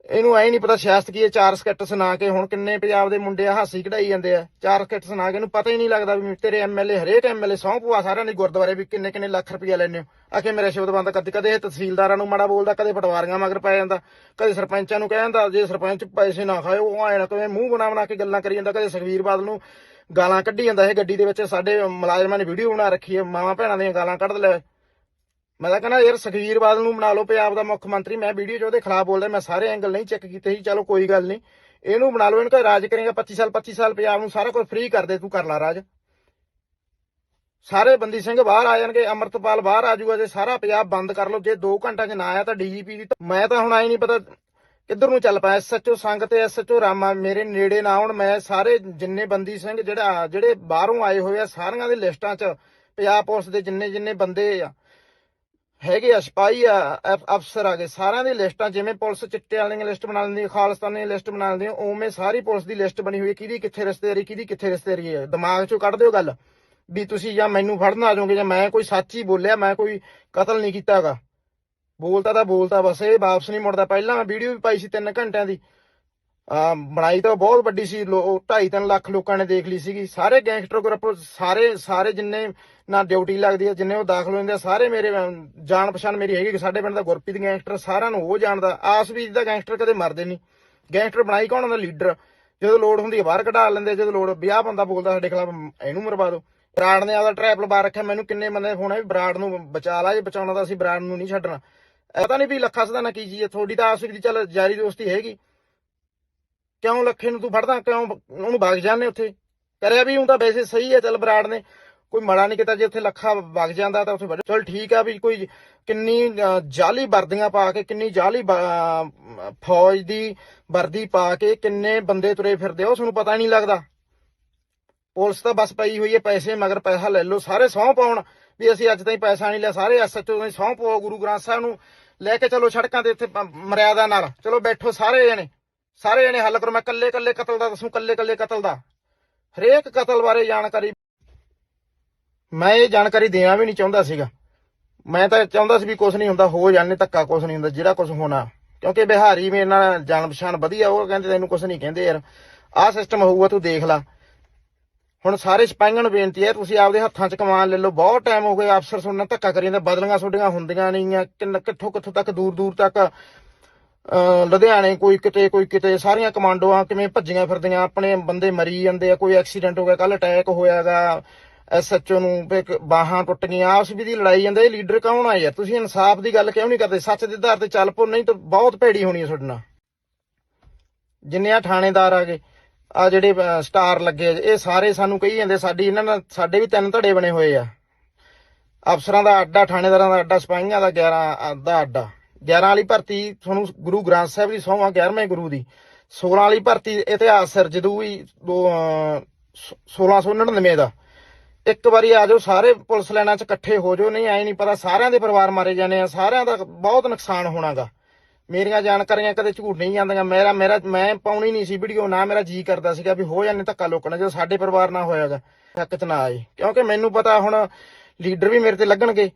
ਇਹਨੂੰ ਐ ਨਹੀਂ ਪਤਾ ਸਿਆਸਤ ਕੀ ਹੈ, ਚਾਰ ਸਕੱਟ ਸੁਣਾ ਕੇ ਹੁਣ ਕਿੰਨੇ ਪੰਜਾਬ ਦੇ ਮੁੰਡੇ ਆ ਹਾਸੀ ਕਢਾਈ ਜਾਂਦੇ ਆ। ਚਾਰ ਸਕੱਟ ਸੁਣਾ ਕੇ ਇਹਨੂੰ ਪਤਾ ਹੀ ਨਹੀਂ ਲੱਗਦਾ ਵੀ ਤੇਰੇ ਐਮਐਲਏ ਹਰੇਕ ਐਮਐਲਏ ਸਹੁੰ ਪਵਾ ਸਾਰਿਆਂ ਨੇ ਗੁਰਦੁਆਰੇ ਵੀ ਕਿੰਨੇ ਕਿੰਨੇ ਲੱਖ ਰੁਪਇਆ ਲੈਣੇ ਹੋ। ਆਖੇ ਮੇਰੇ ਸ਼ਬਦ ਬੰਦ ਕਦੇ ਕਦੇ ਇਹ ਤਹਿਸੀਲਦਾਰਾਂ ਨੂੰ ਮਾੜਾ ਬੋਲਦਾ, ਕਦੇ ਪਟਵਾਰੀਆਂ ਮਗਰ ਪੈ ਜਾਂਦਾ, ਕਦੇ ਸਰਪੰਚਾਂ ਨੂੰ ਕਹਿ ਜਾਂਦਾ ਜੇ ਸਰਪੰਚ ਪੈਸੇ ਨਾ ਖਾਏ ਉਹ ਆਏ ਨਾ ਕਿਵੇਂ ਮੂੰਹ ਬਣਾ ਬਣਾ ਕੇ ਗੱਲਾਂ ਕਰੀ ਜਾਂਦਾ, ਕਦੇ ਸੁਖਵੀਰ ਬਾਦਲ ਨੂੰ ਗਾਲਾਂ ਕੱਢੀ ਜਾਂਦਾ ਇਹ ਗੱਡੀ ਦੇ ਵਿੱਚ, ਸਾਡੇ ਮੁਲਾਜ਼ਮਾਂ ਨੇ ਵੀਡੀਓ ਬਣਾ ਰੱਖੀ ਹੈ, ਮਾਵਾਂ ਭੈਣਾਂ ਦੀਆਂ ਗਾਲਾਂ ਕੱਢ ਲੈ। ਮੈਂ ਤਾਂ ਕਹਿੰਦਾ, ਯਾਰ ਸੁਖਵੀਰ ਬਾਦਲ ਨੂੰ ਬਣਾ ਲਓ ਪੰਜਾਬ ਦਾ ਮੁੱਖ ਮੰਤਰੀ, ਮੈਂ ਵੀਡੀਓ 'ਚ ਉਹਦੇ ਖਿਲਾਫ ਬੋਲਦਾ, ਮੈਂ ਸਾਰੇ ਐਂਗਲ ਨਹੀਂ ਚੈੱਕ ਕੀਤੇ ਸੀ, ਚਲੋ ਕੋਈ ਗੱਲ ਨਹੀਂ। ਇਹਨੂੰ ਬਣਾ ਲਓ, ਇਹਨੂੰ ਕਹੇ, ਰਾਜ ਕਰੇਗਾ 25 ਸਾਲ 25 ਸਾਲ ਪੰਜਾਬ ਨੂੰ ਸਾਰਾ ਕੁਝ ਫ੍ਰੀ ਕਰ ਦੇ, ਤੂੰ ਕਰ ਲਾ ਰਾਜ। ਸਾਰੇ ਬੰਦੀ ਸਿੰਘ ਬਾਹਰ ਆ ਜਾਣਗੇ, ਅਮਰਤਪਾਲ ਬਾਹਰ ਆ ਜਾਊਗਾ, ਜੇ ਸਾਰਾ ਪੰਜਾਬ ਬੰਦ ਕਰ ਲਓ, ਜੇ 2 ਘੰਟਿਆਂ 'ਚ ਨਾ ਆਇਆ ਤਾਂ ਡੀਜੀਪੀ ਦੀ ਤਾਂ- ਮੈਂ ਤਾਂ ਹੁਣ ਆਈ ਨਹੀਂ ਪਤਾ ਕਿੱਧਰ ਨੂੰ ਚੱਲ ਪਿਆ? ਐਸਐਚਓ ਸੰਘ ਤੇ ਐਸਐਚਓ ਰਾਮਾ, ਮੇਰੇ ਨੇੜੇ ਨਾ ਆਉਣ, ਮੈਂ ਸਾਰੇ ਜਿੰਨੇ ਬੰਦੀ ਸਿੰਘ ਜਿਹੜਾ, ਜਿਹੜੇ ਬਾਹਰੋਂ ਆਏ ਹੋਏ ਆ, ਸਾਰਿਆਂ ਦੇ ਲਿਸਟਾਂ 'ਚ ਪੰਜਾਬ ਪੁਲਿਸ ਦੇ ਜਿੰਨੇ ਜਿੰਨੇ ਬੰਦੇ ਆ, ਹੈਗੇ ਆ, ਸਿਪਾਹੀ ਆ ਅਫਸਰ ਆ ਗਏ, ਸਾਰਿਆਂ ਦੀ ਲਿਸਟਾਂ ਜਿਵੇਂ ਪੁਲਿਸ ਚਿੱਟੇ ਵਾਲਿਆਂ ਦੀ ਲਿਸਟ ਬਣਾ ਲੈਂਦੀ ਹੈ ਖਾਲਸਤਾਨੀ ਦੀ ਲਿਸਟ ਬਣਾ ਲੈਂਦੀ ਹੈ ਉਵੇਂ ਸਾਰੀ ਪੁਲਿਸ ਦੀ ਲਿਸਟ ਬਣੀ ਹੋਈ ਹੈ, ਕਿਹਦੀ ਕਿੱਥੇ ਰਿਸ਼ਤੇਦਾਰੀ, ਕਿਹਦੀ ਕਿੱਥੇ ਰਿਸ਼ਤੇਦਾਰੀ ਹੈ, ਦਿਮਾਗ 'ਚੋਂ ਕੱਢ ਦਿਓ ਗੱਲ, ਵੀ ਤੁਸੀਂ ਜਾਂ ਮੈਨੂੰ ਫੜਨ ਆ ਜਾਓਗੇ ਜਾਂ ਮੈਂ ਕੋਈ ਸੱਚ ਹੀ ਬੋਲਿਆ, ਮੈਂ ਕੋਈ ਕਤਲ ਨਹੀਂ ਕੀਤਾਗਾ ਬੋਲਤਾ ਤਾਂ ਬੋਲਤਾ ਬਸ ਇਹ ਵਾਪਸ ਨਹੀਂ ਮੁੜਦਾ। ਪਹਿਲਾਂ ਮੈਂ ਵੀਡੀਓ ਵੀ ਪਾਈ ਸੀ 3 ਘੰਟਿਆਂ ਦੀ। ਬਣਾਈ ਤਾਂ ਬਹੁਤ ਵੱਡੀ ਸੀ 2.5 ਲੱਖ ਲੋਕਾਂ ਨੇ ਦੇਖ ਲਈ ਸੀਗੀ। ਸਾਰੇ ਗੈਂਗਸਟਰ ਗਰੁੱਪ ਸਾਰੇ ਸਾਰੇ ਜਿੰਨੇ ਨਾ ਡਿਊਟੀ ਲੱਗਦੀ ਹੈ ਜਿੰਨੇ ਉਹ ਦਾਖਲ ਹੁੰਦੇ ਆ, ਸਾਰੇ ਮੇਰੇ ਜਾਣ ਪਛਾਣ ਮੇਰੀ ਹੈਗੀ ਕਿ ਸਾਡੇ ਪਿੰਡ ਦਾ ਗੁਰਪ੍ਰੀਤ ਗੈਂਗਸਟਰ ਸਾਰਿਆਂ ਨੂੰ ਉਹ ਜਾਣਦਾ। ਆਸ ਵੀ ਦਾ ਗੈਂਗਸਟਰ ਕਦੇ ਮਰਦੇ ਨਹੀਂ। ਗੈਂਗਸਟਰ ਬਣਾਈ ਕੌਣ ਹੁੰਦਾ? ਲੀਡਰ ਜਦੋਂ ਲੋੜ ਹੁੰਦੀ ਹੈ ਬਾਹਰ ਕਢਾ ਲੈਂਦੇ ਜਦੋਂ ਲੋੜ, ਵਿਆਹ ਬੰਦਾ ਬੋਲਦਾ ਸਾਡੇ ਖਿਲਾਫ, ਇਹਨੂੰ ਮਰਵਾ ਦਿਓ। ਬਰਾੜ ਨੇ ਆਪਦਾ ਟਰੈਪ ਲਵਾ ਰੱਖਿਆ, ਮੈਨੂੰ ਕਿੰਨੇ ਬੰਦੇ ਫੋਨ ਆ ਵੀ ਬਰਾੜ ਨੂੰ ਬਚਾ ਲਾ ਜੇ ਬਚਾਉਣਾ ਤਾਂ ਅਸੀਂ ਬਰਾੜ ਨੂੰ ਨਹੀਂ ਛੱਡਣਾ। ਪਤਾ ਨਹੀਂ ਵੀ ਲੱਖਾ ਸਦਾ ਨਾ ਕੀ ਚੀਜ਼ ਤੁਹਾਡੀ ਤਾਂ ਆਸ ਦੀ ਚੱਲ ਯਾਰੀ ਦੋਸਤੀ ਹੈਗੀ। ਕਿਉਂ ਲੱਖੇ ਨੂੰ ਤੂੰ ਫੜਦਾ, ਕਿਉਂ ਉਹਨੂੰ ਵਗ ਜਾਂਦੇ ਉੱਥੇ? ਕਰਿਆ ਵੀ ਉਹ ਤਾਂ ਵੈਸੇ ਸਹੀ ਹੈ, ਚੱਲ ਬਰਾੜ ਨੇ ਕੋਈ ਮਾੜਾ ਨਹੀਂ ਕੀਤਾ, ਜੇ ਉੱਥੇ ਲੱਖਾ ਵਗ ਜਾਂਦਾ ਤਾਂ ਉੱਥੇ ਵੜ- ਠੀਕ ਆ ਵੀ ਕੋਈ ਕਿੰਨੀ ਜਾਲੀ ਵਰਦੀਆਂ ਪਾ ਕੇ, ਕਿੰਨੀ ਜਾਲੀ ਫੌਜ ਦੀ ਵਰਦੀ ਪਾ ਕੇ ਕਿੰਨੇ ਬੰਦੇ ਤੁਰੇ ਫਿਰਦੇ ਆ, ਉਸ ਨੂੰ ਪਤਾ ਨਹੀਂ ਲੱਗਦਾ। ਪੁਲਿਸ ਤਾਂ ਬਸ ਪਈ ਹੋਈ ਹੈ, ਪੈਸੇ ਮਗਰ ਪੈਸਾ ਲੈ ਲਓ, ਸਾਰੇ ਸਹੁੰ ਪਾਉਣ। ਵੀ ਅਸੀਂ ਅੱਜ ਤਾਈਂ ਪੈਸਾ ਨਹੀਂ ਲਿਆ, ਸਾਰੇ ਐਸਐਚਓ ਨੇ ਸਹੁੰ ਪਾਓ ਗੁਰੂ ਗ੍ਰੰਥ ਸਾਹਿਬ ਨੂੰ ਲੈ ਕੇ ਚਲੋ ਸੜਕਾਂ ਤੇ ਇੱਥੇ ਮਰਿਆਦਾ ਨਾਲ। ਚਲੋ ਬੈਠੋ ਸਾਰੇ ਜਣੇ ਸਾਰੇ ਜਣੇ ਹੱਲ ਕਰੋ, ਮੈਂ ਕੱਲੇ ਕੱਲੇ ਕਤਲ ਦਾ ਦੱਸੂ ਕੱਲੇ ਕੱਲੇ ਕਤਲ ਦਾ। ਹਰੇਕ ਕਤਲ ਬਾਰੇ ਜਾਣਕਾਰੀ ਮੈਂ ਇਹ ਜਾਣਕਾਰੀ ਦੇਣਾ ਵੀ ਨਹੀਂ ਚਾਹੁੰਦਾ ਸੀਗਾ। ਮੈਂ ਤਾਂ ਚਾਹੁੰਦਾ ਸੀ ਵੀ ਕੁਝ ਨਹੀਂ ਹੁੰਦਾ, ਹੋ ਜਾਣੇ ਧੱਕਾ ਕੁਝ ਨਹੀਂ ਹੁੰਦਾ, ਜਿਹੜਾ ਕੁਝ ਹੋਣਾ। ਕਿਉਂਕਿ ਬਿਹਾਰੀ ਮੇਰੇ ਨਾਲ ਜਾਣ ਪਛਾਣ ਵਧੀਆ, ਉਹ ਕਹਿੰਦੇ ਤੈਨੂੰ ਕੁਝ ਨਹੀਂ ਕਹਿੰਦੇ ਯਾਰ। ਆਹ ਸਿਸਟਮ ਹੋਊਗਾ, ਤੂੰ ਦੇਖ ਲੈ। ਹੁਣ ਸਾਰੇ ਸਿਪਾਹੀਆਂ ਨੂੰ ਬੇਨਤੀ ਹੈ, ਤੁਸੀਂ ਆਪਦੇ ਹੱਥਾਂ 'ਚ ਕਮਾਨ ਲੈ ਲਓ। ਬਹੁਤ ਟਾਈਮ ਹੋ ਗਿਆ, ਅਫਸਰ ਸੁਣਨਾ ਧੱਕਾ ਕਰੀ ਜਾਂਦਾ, ਬਦਲੀਆਂ ਛੋਡੀਆਂ ਹੁੰਦੀਆਂ ਨਹੀਂ ਆ ਕਿੱਥੋਂ ਕਿੱਥੋਂ ਤੱਕ, ਦੂਰ ਦੂਰ ਤੱਕ ਲੁਧਿਆਣੇ, ਕੋਈ ਕਿਤੇ ਕੋਈ ਕਿਤੇ, ਸਾਰੀਆਂ ਕਮਾਂਡੋਆਂ ਕਿਵੇਂ ਭੱਜੀਆਂ ਫਿਰਦੀਆਂ, ਆਪਣੇ ਬੰਦੇ ਮਰੀ ਜਾਂਦੇ ਆ, ਕੋਈ ਐਕਸੀਡੈਂਟ ਹੋ ਗਿਆ ਕੱਲ ਅਟੈਕ ਹੋਇਆਗਾ ਐਸਐਚਓ ਨੂੰ, ਵੀ ਇੱਕ ਬਾਹਾਂ ਟੁੱਟ ਗਈਆਂ, ਆਪਸ ਵਿੱਚ ਦੀ ਲੜਾਈ ਜਾਂਦੇ, ਇਹ ਲੀਡਰ ਕੌਣ ਆ ਯਾਰ? ਤੁਸੀਂ ਇਨਸਾਫ ਦੀ ਗੱਲ ਕਿਉਂ ਨਹੀਂ ਕਰਦੇ? ਸੱਚ ਦੇ ਆਧਾਰ ਤੇ ਚੱਲ ਪੋ ਨਹੀਂ ਤਾਂ ਬਹੁਤ ਭੇੜੀ ਹੋਣੀ ਹੈ ਤੁਹਾਡੇ ਨਾਲ। ਜਿੰਨੇ ਆ ਥਾਣੇਦਾਰ ਆ ਗਏ ਆ ਜਿਹੜੇ ਸਟਾਰ ਲੱਗੇ ਇਹ ਸਾਰੇ ਸਾਨੂੰ ਕਹੀ ਜਾਂਦੇ ਸਾਡੀ ਇਹਨਾਂ ਨਾਲ ਸਾਡੇ ਵੀ ਤਿੰਨ ਧੜੇ ਬਣੇ ਹੋਏ ਆ। ਅਫਸਰਾਂ ਦਾ ਅੱਡਾ ਥਾਣੇਦਾਰਾਂ ਦਾ ਅੱਡਾ ਸਿਪਾਹੀਆਂ ਦਾ 11 ਦਾ ਅੱਡਾ। 11 ਵਾਲੀ ਭਰਤੀ ਤੁਹਾਨੂੰ ਗੁਰੂ ਗ੍ਰੰਥ ਸਾਹਿਬ ਦੀ ਸੌਵਾ 11ਵੇਂ ਗੁਰੂ ਦੀ। 16 ਵਾਲੀ ਭਰਤੀ ਇਤਿਹਾਸ ਸਿਰਜਦੂ ਵੀ ਦੋ, ਅਹ, ਸ- 1699 ਦਾ। ਇੱਕ ਵਾਰੀ ਆ ਜਾਓ ਸਾਰੇ ਪੁਲਿਸ ਲਾਈਨਾਂ 'ਚ ਇਕੱਠੇ ਹੋ ਜਾਓ ਨਹੀਂ ਐ ਨਹੀਂ ਪਤਾ ਸਾਰਿਆਂ ਦੇ ਪਰਿਵਾਰ ਮਾਰੇ ਜਾਣੇ ਆ ਸਾਰਿਆਂ ਦਾ ਬਹੁਤ ਨੁਕਸਾਨ ਹੋਣਾਗਾ। ਮੇਰੀਆਂ ਜਾਣਕਾਰੀਆਂ ਕਦੇ ਝੂਠ ਨਹੀਂ ਜਾਂਦੀਆਂ ਮੇਰਾ ਮੇਰਾ ਮੈਂ ਪਾਉਣੀ ਨਹੀਂ ਸੀ ਵੀਡੀਓ ਨਾ ਮੇਰਾ ਜੀ ਕਰਦਾ ਸੀਗਾ ਵੀ ਹੋ ਜਾਂਦੇ ਧੱਕਾ ਲੋਕਣਾ, ਜਦੋਂ ਸਾਡੇ ਪਰਿਵਾਰ ਨਾਲ ਹੋਇਆਗਾ ਹੱਕ 'ਚ ਨਾ ਆਏ। ਕਿਉਂਕਿ ਮੈਨੂੰ ਪਤਾ ਹੁਣ ਲੀਡਰ ਵੀ ਮੇਰੇ ਤੇ ਲੱਗਣਗੇ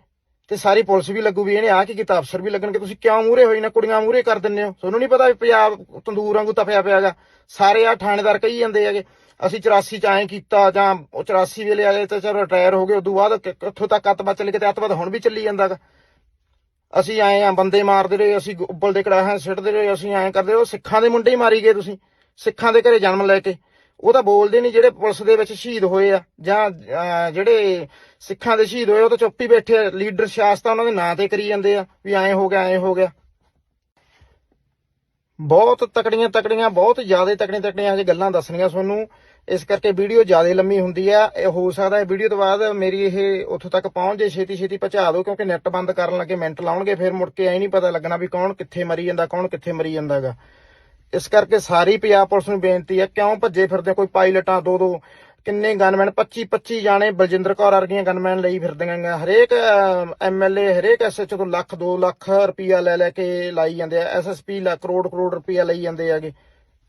ਤੇ ਸਾਰੀ ਪੁਲਿਸ ਵੀ ਲੱਗੂ ਵੀ ਇਹਨੇ ਆ ਕੀ ਕੀਤਾ? ਅਫਸਰ ਵੀ ਲੱਗਣਗੇ। ਤੁਸੀਂ ਕਿਉਂ ਮੂਰੇ ਹੋਈ ਨਾ, ਕੁੜੀਆਂ ਮੂਰੇ ਕਰ ਦਿੰਦੇ ਹੋ? ਤੁਹਾਨੂੰ ਨਹੀਂ ਪਤਾ ਵੀ ਪੰਜਾਬ ਤੰਦੂਰ ਵਾਂਗੂ ਤਪਿਆ ਪਿਆਗਾ ਸਾਰੇ ਆ ਥਾਣੇਦਾਰ ਕਹੀ ਜਾਂਦੇ ਹੈਗੇ, ਅਸੀਂ 84 ਚ ਐਂ ਕੀਤਾ ਜਾਂ ਉਹ 84 ਵੇਲੇ ਆਏ ਤੇ ਚਲੋ ਰਿਟਾਇਰ ਹੋ ਗਏ, ਉਦੋਂ ਬਾਅਦ ਕਿ- ਕਿੱਥੋਂ ਤੱਕ ਅੱਤਵਾਦ ਚੱਲ ਗਿਆ ਤੇ ਅੱਤਵਾਦ ਹੁਣ ਵੀ ਚੱਲੀ ਜਾਂਦਾਗਾ ਅਸੀਂ ਆਏ ਆ, ਬੰਦੇ ਮਾਰਦੇ ਰਹੇ, ਅਸੀਂ ਉੱਬਲ ਦੇ ਕੜਾਹਾਂ ਸਿੱਟਦੇ ਰਹੇ, ਅਸੀਂ ਐਂ ਕਰਦੇ ਰਹੇ, ਉਹ ਸਿੱਖਾਂ ਦੇ ਮੁੰਡੇ ਹੀ ਮਾਰੀ ਗਏ ਤੁਸੀਂ। ਸਿੱਖਾਂ ਦੇ ਘਰੇ ਜਨਮ ਲੈ ਕੇ। ਉਹ ਤਾਂ ਬੋਲਦੇ ਨਹੀਂ ਜਿਹੜੇ ਪੁਲਿਸ ਦੇ ਵਿੱਚ ਸ਼ਹੀਦ ਹੋਏ ਆ, ਜਾਂ ਜਿਹੜੇ ਸਿੱਖਾਂ ਦੇ ਸ਼ਹੀਦ ਹੋਏ, ਉਹ ਤਾਂ ਚੁੱਪ ਹੀ ਬੈਠੇ ਆ। ਲੀਡਰ ਸਿਆਸਤਾਂ ਉਹਨਾਂ ਦੇ ਨਾਂ ਤੇ ਕਰੀ ਜਾਂਦੇ ਆ, ਵੀ ਐਂ ਹੋ ਗਿਆ, ਐਂ ਹੋ ਗਿਆ। ਬਹੁਤ ਤਕੜੀਆਂ ਤਕੜੀਆਂ ਬਹੁਤ ਜ਼ਿਆਦਾ ਤਕੜੀਆਂ ਤਕੜੀਆਂ ਹਜੇ ਗੱਲਾਂ ਦੱਸਣੀਆਂ ਤੁਹਾਨੂੰ ਇਸ ਕਰਕੇ ਵੀਡੀਓ ਜ਼ਿਆਦਾ ਲੰਮੀ ਹੁੰਦੀ ਆ। ਇਹ ਹੋ ਸਕਦਾ ਹੈ ਵੀਡੀਓ ਤੋਂ ਬਾਅਦ ਮੇਰੀ ਇਹ ਉੱਥੋਂ ਤੱਕ ਪਹੁੰਚ ਜੇ, ਛੇਤੀ ਛੇਤੀ ਪਹੁੰਚਾ ਦਿਓ, ਕਿਉਂਕਿ ਨੈਟ ਬੰਦ ਕਰਨ ਲੱਗੇ, ਮਿੰਟ ਲਾਉਣਗੇ, ਫਿਰ ਮੁੜ ਕੇ ਐ ਨਹੀਂ ਪਤਾ ਲੱਗਣਾ ਵੀ ਕੌਣ ਕਿੱਥੇ ਮਰੀ ਜਾਂਦਾ, ਕੌਣ ਕਿੱਥੇ ਮਰੀ ਜਾਂਦਾਗਾ। ਇਸ ਕਰਕੇ ਸਾਰੀ ਪੰਜਾਬ ਪੁਲਿਸ ਨੂੰ ਬੇਨਤੀ ਹੈ ਕਿਉਂ ਭੱਜੇ ਫਿਰਦੇ ਕੋਈ ਪਾਇਲਟਾਂ ਦੋ ਦੋ, ਕਿੰਨੇ ਗਨਮੈਨ 25 25 ਜਾਣੇ ਬਲਜਿੰਦਰ ਕੌਰ ਵਰਗੀਆਂ ਗਨਮੈਨ ਲਈ ਫਿਰਦੀਆਂ ਗਾ। ਹਰੇਕ ਐਮਐਲਏ ਹਰੇਕ ਐਸਐਚਓ ਤੋਂ ਲੱਖ 2 ਲੱਖ ਰੁਪਈਆ ਲੈ ਲੈ ਕੇ ਲਾਈ ਜਾਂਦੇ ਆ। ਐਸਐਸਪੀ ਲੱਖ ਕਰੋੜ ਕਰੋੜ ਰੁਪਈਆ ਲਈ ਜਾਂਦੇ ਆਗੇ।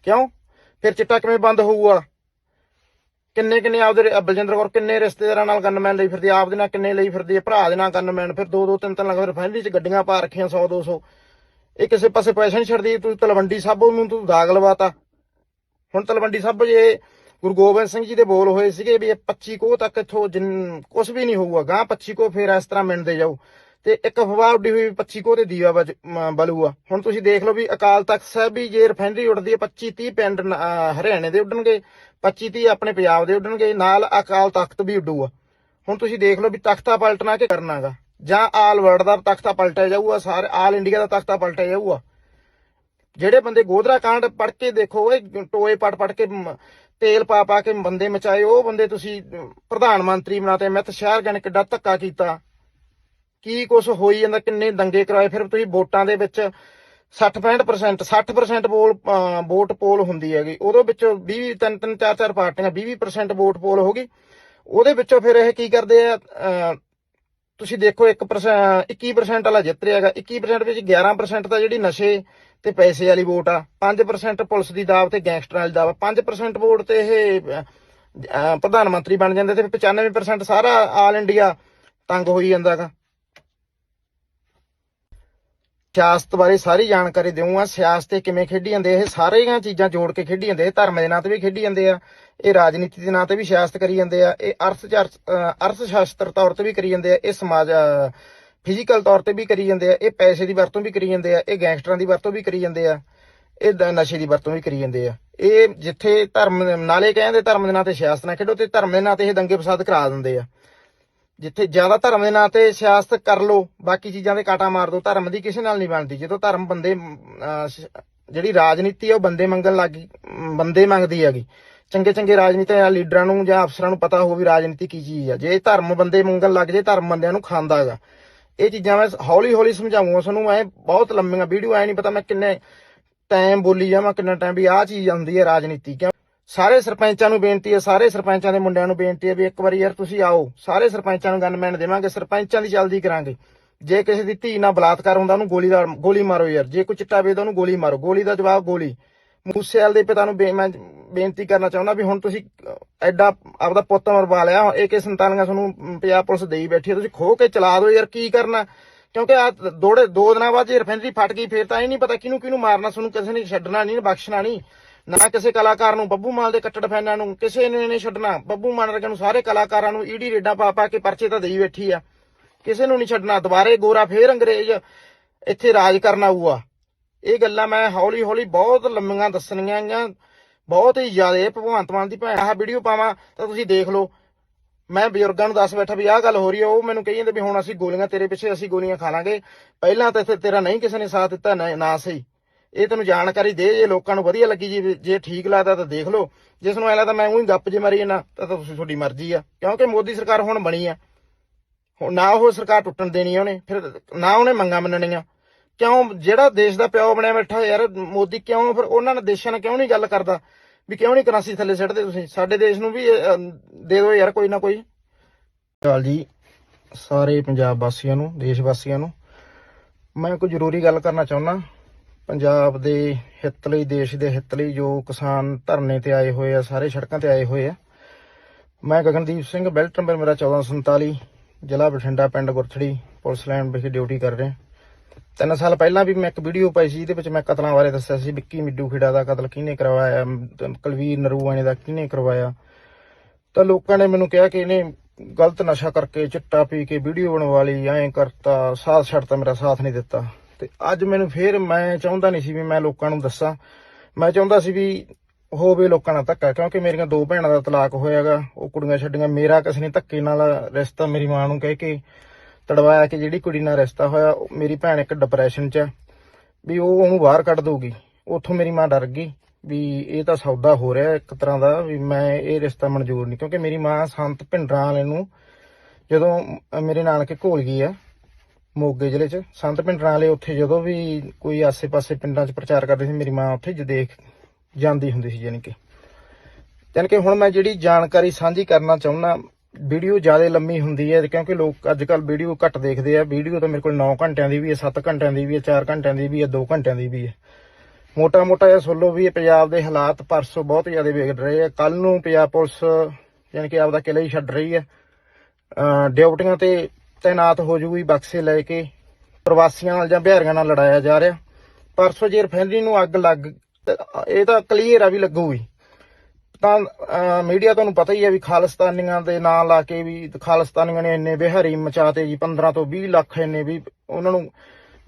ਕਿਉਂ? ਫਿਰ ਚਿੱਟਾ ਕਿਵੇਂ ਬੰਦ ਹੋਊਗਾ? ਕਿੰਨੇ ਕਿੰਨੇ ਆਪਦੇ ਬਲਜਿੰਦਰ ਕੌਰ ਕਿੰਨੇ ਰਿਸ਼ਤੇਦਾਰਾਂ ਨਾਲ ਗਨਮੈਨ ਲਈ ਫਿਰਦੀ ਆ, ਆਪਦੇ ਨਾਲ ਕਿੰਨੇ ਲਈ ਫਿਰਦੀ ਆ, ਭਰਾ ਦੇ ਨਾਲ ਗਨਮੈਨ ਫਿਰ ਦੋ ਦੋ ਤਿੰਨ ਤਿੰਨ ਲੱਖ ਰਿਫਾਈਨਰੀ ਚ ਗੱਡੀਆਂ ਪਾ ਰੱਖੀਆਂ 100 200 ਇਹ ਕਿਸੇ ਪਾਸੇ ਪੈਸਾ ਨਹੀਂ ਛੱਡਦੀ ਤੂੰ ਤਲਵੰਡੀ ਸਾਬੋ ਨੂੰ ਤੂੰ ਦਾਗ ਲਵਾਤਾ। ਹੁਣ ਤਲਵੰਡੀ ਸਾਬੋ ਜੇ ਗੁਰੂ ਗੋਬਿੰਦ ਸਿੰਘ ਜੀ ਦੇ ਬੋਲ ਹੋਏ ਸੀਗੇ ਵੀ ਇਹ 25 ਕੋਹ ਤੱਕ ਇੱਥੋਂ ਕੁਝ ਵੀ ਨਹੀਂ ਹੋਊਗਾ ਗਾਂ 25 ਕੋਹ ਫੇਰ ਇਸ ਤਰ੍ਹਾਂ ਮਿਣਦੇ ਜਾਊ। ਤੇ ਇੱਕ ਅਫਵਾਹ ਉੱਡੀ ਹੋਈ ਵੀ 25 ਕੋਹ ਤੇ ਦੀਵਾ ਬਜ- ਮ- ਬਲੂਆ ਹੁਣ ਤੁਸੀਂ ਦੇਖ ਲਓ ਵੀ ਅਕਾਲ ਤਖਤ ਸਾਹਿਬ ਵੀ ਜੇ ਰਿਫਾਈਨਰੀ ਉੱਡਦੀ ਹੈ 25 30 ਪਿੰਡ ਹਰਿਆਣੇ ਦੇ ਉੱਡਣਗੇ 25 30 ਆਪਣੇ ਪੰਜਾਬ ਦੇ ਉੱਡਣਗੇ, ਨਾਲ ਅਕਾਲ ਤਖਤ ਵੀ ਉੱਡੂਗਾ ਹੁਣ ਤੁਸੀਂ ਦੇਖ ਲਓ ਵੀ ਤਖਤਾ ਪਲਟਣਾ ਕਿ ਕਰਨਾਗਾ ਜਾਂ ਆਲ ਵਰਲਡ ਦਾ ਤਖਤਾ ਪਲਟਿਆ ਜਾਊਗਾ, ਸਾਰੇ, ਆਲ ਇੰਡੀਆ ਦਾ ਤਖਤਾ ਪਲਟਿਆ ਜਾਊਗਾ। ਜਿਹੜੇ ਬੰਦੇ ਗੋਧਰਾ ਕਾਂਡ ਪੜ ਕੇ ਦੇਖੋ ਇਹ ਟੋਏ ਪੜ ਪੜ ਕੇ ਤੇਲ ਪਾ ਪਾ ਕੇ ਬੰਦੇ ਮਚਾਏ, ਉਹ ਬੰਦੇ ਤੁਸੀਂ ਪ੍ਰਧਾਨ ਮੰਤਰੀ ਬਣਾਤੇ ਮਿੱਤ ਸ਼ਹਿਰ ਗਣ ਕਿੱਡਾ ਧੱਕਾ ਕੀਤਾ। ਕੀ ਕੁਛ ਹੋਈ ਜਾਂਦਾ, ਕਿੰਨੇ ਦੰਗੇ ਕਰਾਏ, ਫਿਰ ਤੁਸੀਂ ਵੋਟਾਂ ਦੇ ਵਿੱਚ 60-65% 60% ਵੋਲ ਵੋਟ ਪੋਲ ਹੁੰਦੀ ਹੈਗੀ। ਉਹਦੇ ਵਿੱਚੋਂ 20 ਤਿੰਨ ਤਿੰਨ, ਚਾਰ ਚਾਰ ਪਾਰਟੀਆਂ 20% ਵੋਟ ਪੋਲ ਹੋ ਗਈ। ਉਹਦੇ ਵਿੱਚੋਂ ਫਿਰ ਇਹ ਕੀ ਕਰਦੇ ਆ ਤੁਸੀਂ ਦੇਖੋ 1% 21% ਵਾਲਾ ਜਿੱਤ ਰਿਹਾ ਹੈਗਾ। 21% ਵਿੱਚ 11% ਤਾਂ ਜਿਹੜੀ ਨਸ਼ੇ ਤੇ ਪੈਸੇ ਵਾਲੀ ਵੋਟ ਆ। 5% ਪੁਲਿਸ ਦੀ ਦਾਅਵ ਤੇ ਗੈਂਗਸਟਰਾਂ ਵਾਲੀ ਦਾਅਵ 5% ਵੋਟ ਤੇ ਇਹ ਪ੍ਰਧਾਨ ਮੰਤਰੀ ਬਣ ਜਾਂਦੇ ਤੇ 95% ਸਾਰਾ ਆਲ ਇੰਡੀਆ ਤੰਗ ਹੋਈ ਜਾਂਦਾਗਾ ਸਿਆਸਤ ਬਾਰੇ ਸਾਰੀ ਜਾਣਕਾਰੀ ਦੇਵਾਂਗਾ ਸਿਆਸਤ ਤੇ ਕਿਵੇਂ ਖੇਡੀ ਜਾਂਦੇ ਇਹ ਸਾਰੀਆਂ ਚੀਜ਼ਾਂ ਜੋੜ ਕੇ ਖੇਡੀ ਜਾਂਦੇ ਇਹ ਧਰਮ ਦੇ ਨਾਂ ਤੇ ਵੀ ਖੇਡੀ ਜਾਂਦੇ ਆ। ਇਹ ਰਾਜਨੀਤੀ ਦੇ ਨਾਂ ਤੇ ਵੀ ਸਿਆਸਤ ਕਰੀ ਜਾਂਦੇ ਆ। ਇਹ ਅਰਥ ਅਰਥ ਸ਼ਾਸਤਰ ਤੌਰ ਤੇ ਵੀ ਕਰੀ ਜਾਂਦੇ ਆ। ਇਹ ਸਮਾਜ ਫਿਜ਼ੀਕਲ ਤੌਰ ਤੇ ਵੀ ਕਰੀ ਜਾਂਦੇ ਆ। ਇਹ ਪੈਸੇ ਦੀ ਵਰਤੋਂ ਵੀ ਕਰੀ ਜਾਂਦੇ ਆ। ਇਹ ਗੈਂਗਸਟਰਾਂ ਦੀ ਵਰਤੋਂ ਵੀ ਕਰੀ ਜਾਂਦੇ ਆ। ਇਹ ਨਸ਼ੇ ਦੀ ਵਰਤੋਂ ਵੀ ਕਰੀ ਜਾਂਦੇ ਆ। ਇਹ ਜਿੱਥੇ ਧਰਮ, ਨਾਲੇ ਕਹਿੰਦੇ ਧਰਮ ਦੇ ਨਾਂ ਤੇ ਸਿਆਸਤ ਨਾ ਖੇਡੋ ਤੇ ਧਰਮ ਦੇ ਨਾਂ ਤੇ ਇਹ ਦੰਗੇ ਫਸਾਦ ਕਰਾ ਦਿੰਦੇ ਆ। ਜਿੱਥੇ ਜ਼ਿਆਦਾ ਧਰਮ ਦੇ ਨਾਂ ਤੇ ਸਿਆਸਤ ਕਰ ਲੋ ਬਾਕੀ ਚੀਜ਼ਾਂ ਦੇ ਕਾਟਾ ਮਾਰ ਦੋ, ਧਰਮ ਦੀ ਕਿਸੇ ਨਾਲ ਨਹੀਂ ਬਣਦੀ। ਜਦੋਂ ਧਰਮ ਬੰਦੇ ਜਿਹੜੀ ਰਾਜਨੀਤੀ ਆ, ਉਹ ਬੰਦੇ ਮੰਗਣ ਲੱਗੀ ਬੰਦੇ ਮੰਗਦੀ ਹੈਗੀ। ਚੰਗੇ ਚੰਗੇ ਰਾਜਨੀਤਿਕ ਲੀਡਰਾਂ ਨੂੰ ਜਾਂ ਅਫਸਰਾਂ ਨੂੰ ਪਤਾ ਹੋਵੇ ਰਾਜਨੀਤੀ ਕੀ ਚੀਜ਼ ਆ। ਜੇ ਧਰਮ ਬੰਦੇ ਮੰਗਣ ਲੱਗ ਜੇ, ਧਰਮ ਬੰਦਿਆਂ ਨੂੰ ਖਾਂਦਾ ਹੈਗਾ। ਇਹ ਚੀਜ਼ਾਂ ਮੈਂ ਹੌਲੀ ਹੌਲੀ ਸਮਝਾਉਂਗਾ, ਤੁਹਾਨੂੰ ਐ ਬਹੁਤ ਲੰਮੀਆਂ ਵੀਡੀਓ, ਐ ਨਹੀਂ ਪਤਾ ਮੈਂ ਕਿੰਨੇ ਟਾਈਮ ਬੋਲੀ ਜਾਵਾਂ, ਕਿੰਨਾ ਟਾਈਮ ਵੀ ਆਹ ਚੀਜ਼ ਆਉਂਦੀ ਹੈ ਰਾਜਨੀਤੀ, ਕਿਉਂ? ਸਾਰੇ ਸਰਪੰਚਾਂ ਨੂੰ ਬੇਨਤੀ ਹੈ ਸਾਰੇ ਸਰਪੰਚਾਂ ਦੇ ਮੁੰਡਿਆਂ ਨੂੰ ਬੇਨਤੀ ਹੈ ਵੀ ਇੱਕ ਵਾਰੀ ਯਾਰ ਤੁਸੀਂ ਆਓ। ਸਾਰੇ ਸਰਪੰਚਾਂ ਨੂੰ ਗਨਮੈਨ ਦੇਵਾਂਗੇ ਸਰਪੰਚਾਂ ਦੀ ਜਲਦੀ ਕਰਾਂਗੇ। ਜੇ ਕਿਸੇ ਦੀ ਧੀ ਨਾਲ ਬਲਾਤਕਾਰ ਹੁੰਦਾ ਉਹਨੂੰ ਗੋਲੀ ਦਾ ਗੋਲੀ ਮਾਰੋ ਯਾਰ। ਜੇ ਕੋਈ ਚਿੱਟਾ ਵੇਚਦਾ ਉਹਨੂੰ ਗੋਲੀ ਮਾਰੋ। ਗੋਲੀ ਦਾ ਜਵਾਬ ਗੋਲੀ। ਮੂਸੇਵਾਲ ਦੇ ਪਿਤਾ ਨੂੰ ਮੈਂ ਬੇਨਤੀ ਕਰਨਾ ਚਾਹੁੰਦਾ ਵੀ ਹੁਣ ਤੁਸੀਂ ਅਹ, ਐਡਾ ਆਪਦਾ ਪੁੱਤ ਮਰਵਾ ਲਿਆ AK47 ਤੁਹਾਨੂੰ ਪੰਜਾਬ ਪੁਲਿਸ ਦੇਈ ਬੈਠੀ ਹੈ ਤੁਸੀਂ ਖੋ ਕੇ ਚਲਾ ਦਿਓ ਯਾਰ ਕੀ ਕਰਨਾ? ਕਿਉਂਕਿ ਆ ਦੋੜੇ ਦੋ ਦਿਨਾਂ ਬਾਅਦ ਜੇ ਰਿਫਾਈਨਰੀ ਫਟ ਗਈ ਫੇਰ ਤਾਂ ਇਹ ਨਹੀਂ ਪਤਾ ਕਿਹਨੂੰ ਕਿਹਨੂੰ ਮਾਰਨਾ ਤੁਹਾਨੂੰ ਕਿਸੇ ਨੇ ਛੱਡਣਾ ਨਹੀਂ ਬਖਸ਼ਣਾ ਨਹੀਂ। ਨਾ ਕਿਸੇ ਕਲਾਕਾਰ ਨੂੰ ਬੱਬੂ ਮਾਨ ਦੇ ਕੱਟੜ ਫੈਨਾਂ ਨੂੰ, ਕਿਸੇ ਨੇ ਨਹੀਂ ਛੱਡਣਾ। ਬੱਬੂ ਮਾਨ ਵਰਗੇ ਨੂੰ ਸਾਰੇ ਕਲਾਕਾਰਾਂ ਨੂੰ ਈਡੀ ਰੇਡਾਂ ਪਾ ਪਾ ਕੇ ਪਰਚੇ ਤਾਂ ਦੇਈ ਬੈਠੀ ਆ। ਕਿਸੇ ਨੂੰ ਨਹੀਂ ਛੱਡਣਾ। ਦੁਬਾਰੇ ਗੋਰਾ ਫੇਰ ਅੰਗਰੇਜ਼ ਇੱਥੇ ਰਾਜ ਕਰਨਾ ਆਊਗਾ। ਇਹ ਗੱਲਾਂ ਮੈਂ ਹੌਲੀ ਹੌਲੀ ਬਹੁਤ ਲੰਮੀਆਂ ਦੱਸਣੀਆਂ ਗੀਆਂ ਬਹੁਤ ਹੀ ਜ਼ਿਆਦਾ ਭਗਵੰਤ ਮਾਨ ਦੀ ਭੈਣ ਆਹ ਵੀਡੀਓ ਪਾਵਾਂ ਤਾਂ ਤੁਸੀਂ ਦੇਖ ਲਓ। ਮੈਂ ਬਜ਼ੁਰਗਾਂ ਨੂੰ ਦੱਸ ਬੈਠਾ ਵੀ ਆਹ ਗੱਲ ਹੋ ਰਹੀ ਹੈ ਉਹ ਮੈਨੂੰ ਕਹੀ ਜਾਂਦੇ ਵੀ ਹੁਣ ਅਸੀਂ ਗੋਲੀਆਂ, ਤੇਰੇ ਪਿੱਛੇ ਅਸੀਂ ਗੋਲੀਆਂ ਖਾ ਲਾਂਗੇ। ਪਹਿਲਾਂ ਤਾਂ ਇੱਥੇ ਤੇਰਾ ਨਹੀਂ ਕਿਸੇ ਨੇ ਸਾਥ ਦਿੱਤਾ, ਨਾ ਨਾ ਸਹੀ। ਇਹ ਤੈਨੂੰ ਜਾਣਕਾਰੀ ਦੇ ਜੇ ਲੋਕਾਂ ਨੂੰ ਵਧੀਆ ਲੱਗੀ ਜੀ ਜੇ ਠੀਕ ਲੱਗਦਾ ਤਾਂ ਦੇਖ ਲਓ। ਜਿਸ ਨੂੰ ਐ ਲੱਗਦਾ ਮੈਂ ਉਹੀ ਗੱਪ ਜੇ ਮਾਰੀ ਨਾ ਤਾਂ ਤੁਸੀਂ ਤੁਹਾਡੀ ਮਰਜ਼ੀ ਆ। ਕਿਉਂਕਿ ਮੋਦੀ ਸਰਕਾਰ ਹੁਣ ਬਣੀ ਆ। ਹੁਣ ਨਾ ਉਹ ਸਰਕਾਰ ਟੁੱਟਣ ਦੇਣੀ ਉਹਨੇ, ਫਿਰ ਨਾ ਉਹਨੇ ਮੰਗਾਂ ਮੰਨਣੀਆਂ। ਕਿਉਂ ਜਿਹੜਾ ਦੇਸ਼ ਦਾ ਪਿਓ ਬਣਿਆ ਬੈਠਾ ਯਾਰ, ਮੋਦੀ ਕਿਉਂ ਫਿਰ ਉਹਨਾਂ ਨੇ ਦੇਸ਼ਾਂ ਨਾਲ ਕਿਉਂ ਨਹੀਂ ਗੱਲ ਕਰਦਾ? ਵੀ ਕਿਉਂ ਨਹੀਂ ਕਰਾਂਸੀ ਥੱਲੇ ਸਿੱਟਦੇ ਤੁਸੀਂ? ਸਾਡੇ ਦੇਸ਼ ਨੂੰ ਵੀ ਦੇ ਦਿਓ ਯਾਰ ਕੋਈ ਨਾ ਕੋਈ। ਚਾਲ ਜੀ? ਸਾਰੇ ਪੰਜਾਬ ਵਾਸੀਆਂ ਨੂੰ, ਦੇਸ਼ ਵਾਸੀਆਂ ਨੂੰ, ਮੈਂ ਕੋਈ ਜ਼ਰੂਰੀ ਗੱਲ ਕਰਨਾ ਚਾਹੁੰਦਾ। ਪੰਜਾਬ ਦੇ ਹਿੱਤ ਲਈ, ਦੇਸ਼ ਦੇ ਹਿੱਤ ਲਈ ਜੋ ਕਿਸਾਨ ਧਰਨੇ ਤੇ ਆਏ ਹੋਏ ਆ, ਸਾਰੇ ਸੜਕਾਂ ਤੇ ਆਏ ਹੋਏ ਆ। ਮੈਂ ਗਗਨਦੀਪ ਸਿੰਘ, ਬੈਲਟ ਨੰਬਰ ਮੇਰਾ 1447 ਜ਼ਿਲ੍ਹਾ ਬਠਿੰਡਾ, ਪਿੰਡ ਗੁਰਥੜੀ, ਪੁਲਿਸ ਲਾਈਨ ਵਿਖੇ ਡਿਊਟੀ ਕਰ ਰਿਹਾ। ਤਿੰਨ ਸਾਲ ਪਹਿਲਾਂ ਵੀ ਮੈਂ ਇੱਕ ਵੀਡੀਓ ਪਾਈ ਸੀ, ਜਿਹਦੇ ਵਿੱਚ ਮੈਂ ਕਤਲਾਂ ਬਾਰੇ ਦੱਸਿਆ ਸੀ। ਵਿੱਕੀ ਮਿੱਡੂ ਖੇੜਾ ਦਾ ਕਤਲ ਕਿਹਨੇ ਕਰਵਾਇਆ ਕੁਲਵੀਰ ਤੇ ਨਰੂਆਣੇ ਦਾ ਕਿਹਨੇ ਕਰਵਾਇਆ। ਤਾਂ ਲੋਕਾਂ ਨੇ ਮੈਨੂੰ ਕਿਹਾ ਕਿ ਇਹਨੇ ਗਲਤ ਨਸ਼ਾ ਕਰਕੇ ਚਿੱਟਾ ਪੀ ਕੇ ਵੀਡੀਓ ਬਣਵਾ ਲਈ, ਐਂ ਕਰਤਾ, ਸਾਥ ਛੱਡਤਾ, ਮੇਰਾ ਸਾਥ ਨਹੀਂ ਦਿੱਤਾ। ਤੇ ਅੱਜ ਮੈਨੂੰ ਫੇਰ ਮੈਂ ਚਾਹੁੰਦਾ ਨਹੀਂ ਸੀ ਵੀ ਮੈਂ ਲੋਕਾਂ ਨੂੰ ਦੱਸਾਂ। ਮੈਂ ਚਾਹੁੰਦਾ ਸੀ ਵੀ ਹੋਵੇ ਲੋਕਾਂ ਨਾਲ ਧੱਕਾ ਕਿਉਂਕਿ ਮੇਰੀਆਂ ਦੋ ਭੈਣਾਂ ਦਾ ਤਲਾਕ ਹੋਇਆਗਾ ਉਹ ਕੁੜੀਆਂ ਛੱਡੀਆਂ। ਮੇਰਾ ਕਿਸੇ ਨੇ ਧੱਕੇ ਨਾਲ ਰਿਸ਼ਤਾ ਮੇਰੀ ਮਾਂ ਨੂੰ ਕਹਿ ਕੇ ਤੜਵਾਇਆ ਕਿ ਜਿਹੜੀ ਕੁੜੀ ਨਾਲ ਰਿਸ਼ਤਾ ਹੋਇਆ ਮੇਰੀ ਭੈਣ ਇੱਕ ਡਿਪਰੈਸ਼ਨ 'ਚ ਆ ਵੀ ਉਹ ਉਹਨੂੰ ਬਾਹਰ ਕੱਢ ਦਊਗੀ। ਉੱਥੋਂ ਮੇਰੀ ਮਾਂ ਡਰ ਗਈ ਵੀ ਇਹ ਤਾਂ ਸੌਦਾ ਹੋ ਰਿਹਾ ਇੱਕ ਤਰ੍ਹਾਂ ਦਾ ਵੀ ਮੈਂ ਇਹ ਰਿਸ਼ਤਾ ਮਨਜ਼ੂਰ ਨਹੀਂ ਕਿਉਂਕਿ ਮੇਰੀ ਮਾਂ ਸੰਤ ਭਿੰਡਰਾਂ ਵਾਲੇ ਨੂੰ ਜਦੋਂ ਅ, ਮੇਰੇ ਨਾਨਕੇ ਘੋਲ ਗਈ ਆ ਮੋਗੇ ਜ਼ਿਲ੍ਹੇ 'ਚ, ਸੰਤ ਭਿੰਡਰਾਂ ਵਾਲੇ ਉੱਥੇ ਜਦੋਂ ਵੀ ਕੋਈ ਆਸੇ-ਪਾਸੇ ਪਿੰਡਾਂ 'ਚ ਪ੍ਰਚਾਰ ਕਰਦੇ ਸੀ, ਮੇਰੀ ਮਾਂ ਉੱਥੇ ਜ ਦੇਖ ਜਾਂਦੀ ਹੁੰਦੀ ਸੀ ਯਾਨੀ ਕਿ। ਯਾਨੀ ਕਿ ਹੁਣ ਮੈਂ ਜਿਹੜੀ ਜਾਣਕਾਰੀ ਸਾਂਝੀ ਕਰਨਾ ਚਾਹੁੰਦਾ ਵੀਡੀਓ ਜ਼ਿਆਦਾ ਲੰਮੀ ਹੁੰਦੀ ਹੈ ਕਿਉਂਕਿ ਲੋਕ ਅੱਜ ਕੱਲ ਵੀਡੀਓ ਘੱਟ ਦੇਖਦੇ ਆ, ਵੀਡੀਓ ਤਾਂ ਮੇਰੇ ਕੋਲ 9 ਘੰਟਿਆਂ ਦੀ ਵੀ ਹੈ 7 ਘੰਟਿਆਂ ਦੀ ਵੀ ਹੈ 4 ਘੰਟਿਆਂ ਦੀ ਵੀ ਹੈ 2 ਘੰਟਿਆਂ ਦੀ ਵੀ ਹੈ। ਮੋਟਾ ਮੋਟਾ ਇਹ ਸੁਣ ਲਓ ਵੀ ਪੰਜਾਬ ਦੇ ਹਾਲਾਤ ਪਰਸੋਂ ਬਹੁਤ ਜ਼ਿਆਦਾ ਵਿਗੜ ਰਹੇ ਆ। ਕੱਲ ਨੂੰ ਪੰਜਾਬ ਪੁਲਿਸ ਯਾਨੀ ਕਿ ਆਪਦਾ ਕਿਲਾ ਹੀ ਛੱਡ ਰਹੀ ਹੈ। ਡਿਊਟੀਆਂ ਤੇ ਤਾਇਨਾਤ ਹੋ ਜੂਗੀ, ਬਕਸੇ ਲੈ ਕੇ ਪ੍ਰਵਾਸੀਆਂ ਨਾਲ ਜਾਂ ਬਿਹਾਰੀਆਂ ਨਾਲ ਲੜਾਇਆ ਜਾ ਰਿਹਾ। ਪਰਸੋਂ ਜੇ ਰਿਫਾਈਨਰੀ ਨੂੰ ਅੱਗ ਲੱਗ ਇਹ ਤਾਂ ਕਲੀਅਰ ਆ ਵੀ ਲੱਗੂਗੀ। ਤਾਂ ਮੀਡੀਆ ਤੁਹਾਨੂੰ ਪਤਾ ਹੀ ਹੈ ਵੀ ਖਾਲਿਸਤਾਨੀਆਂ ਦੇ ਨਾਂ ਲਾ ਕੇ ਵੀ ਖਾਲਿਸਤਾਨੀਆਂ ਨੇ ਇੰਨੇ ਬਿਹਾਰੀ ਮਚਾਤੇ ਜੀ 15 ਤੋਂ 20 ਲੱਖ ਇੰਨੇ ਵੀ ਉਹਨਾਂ ਨੂੰ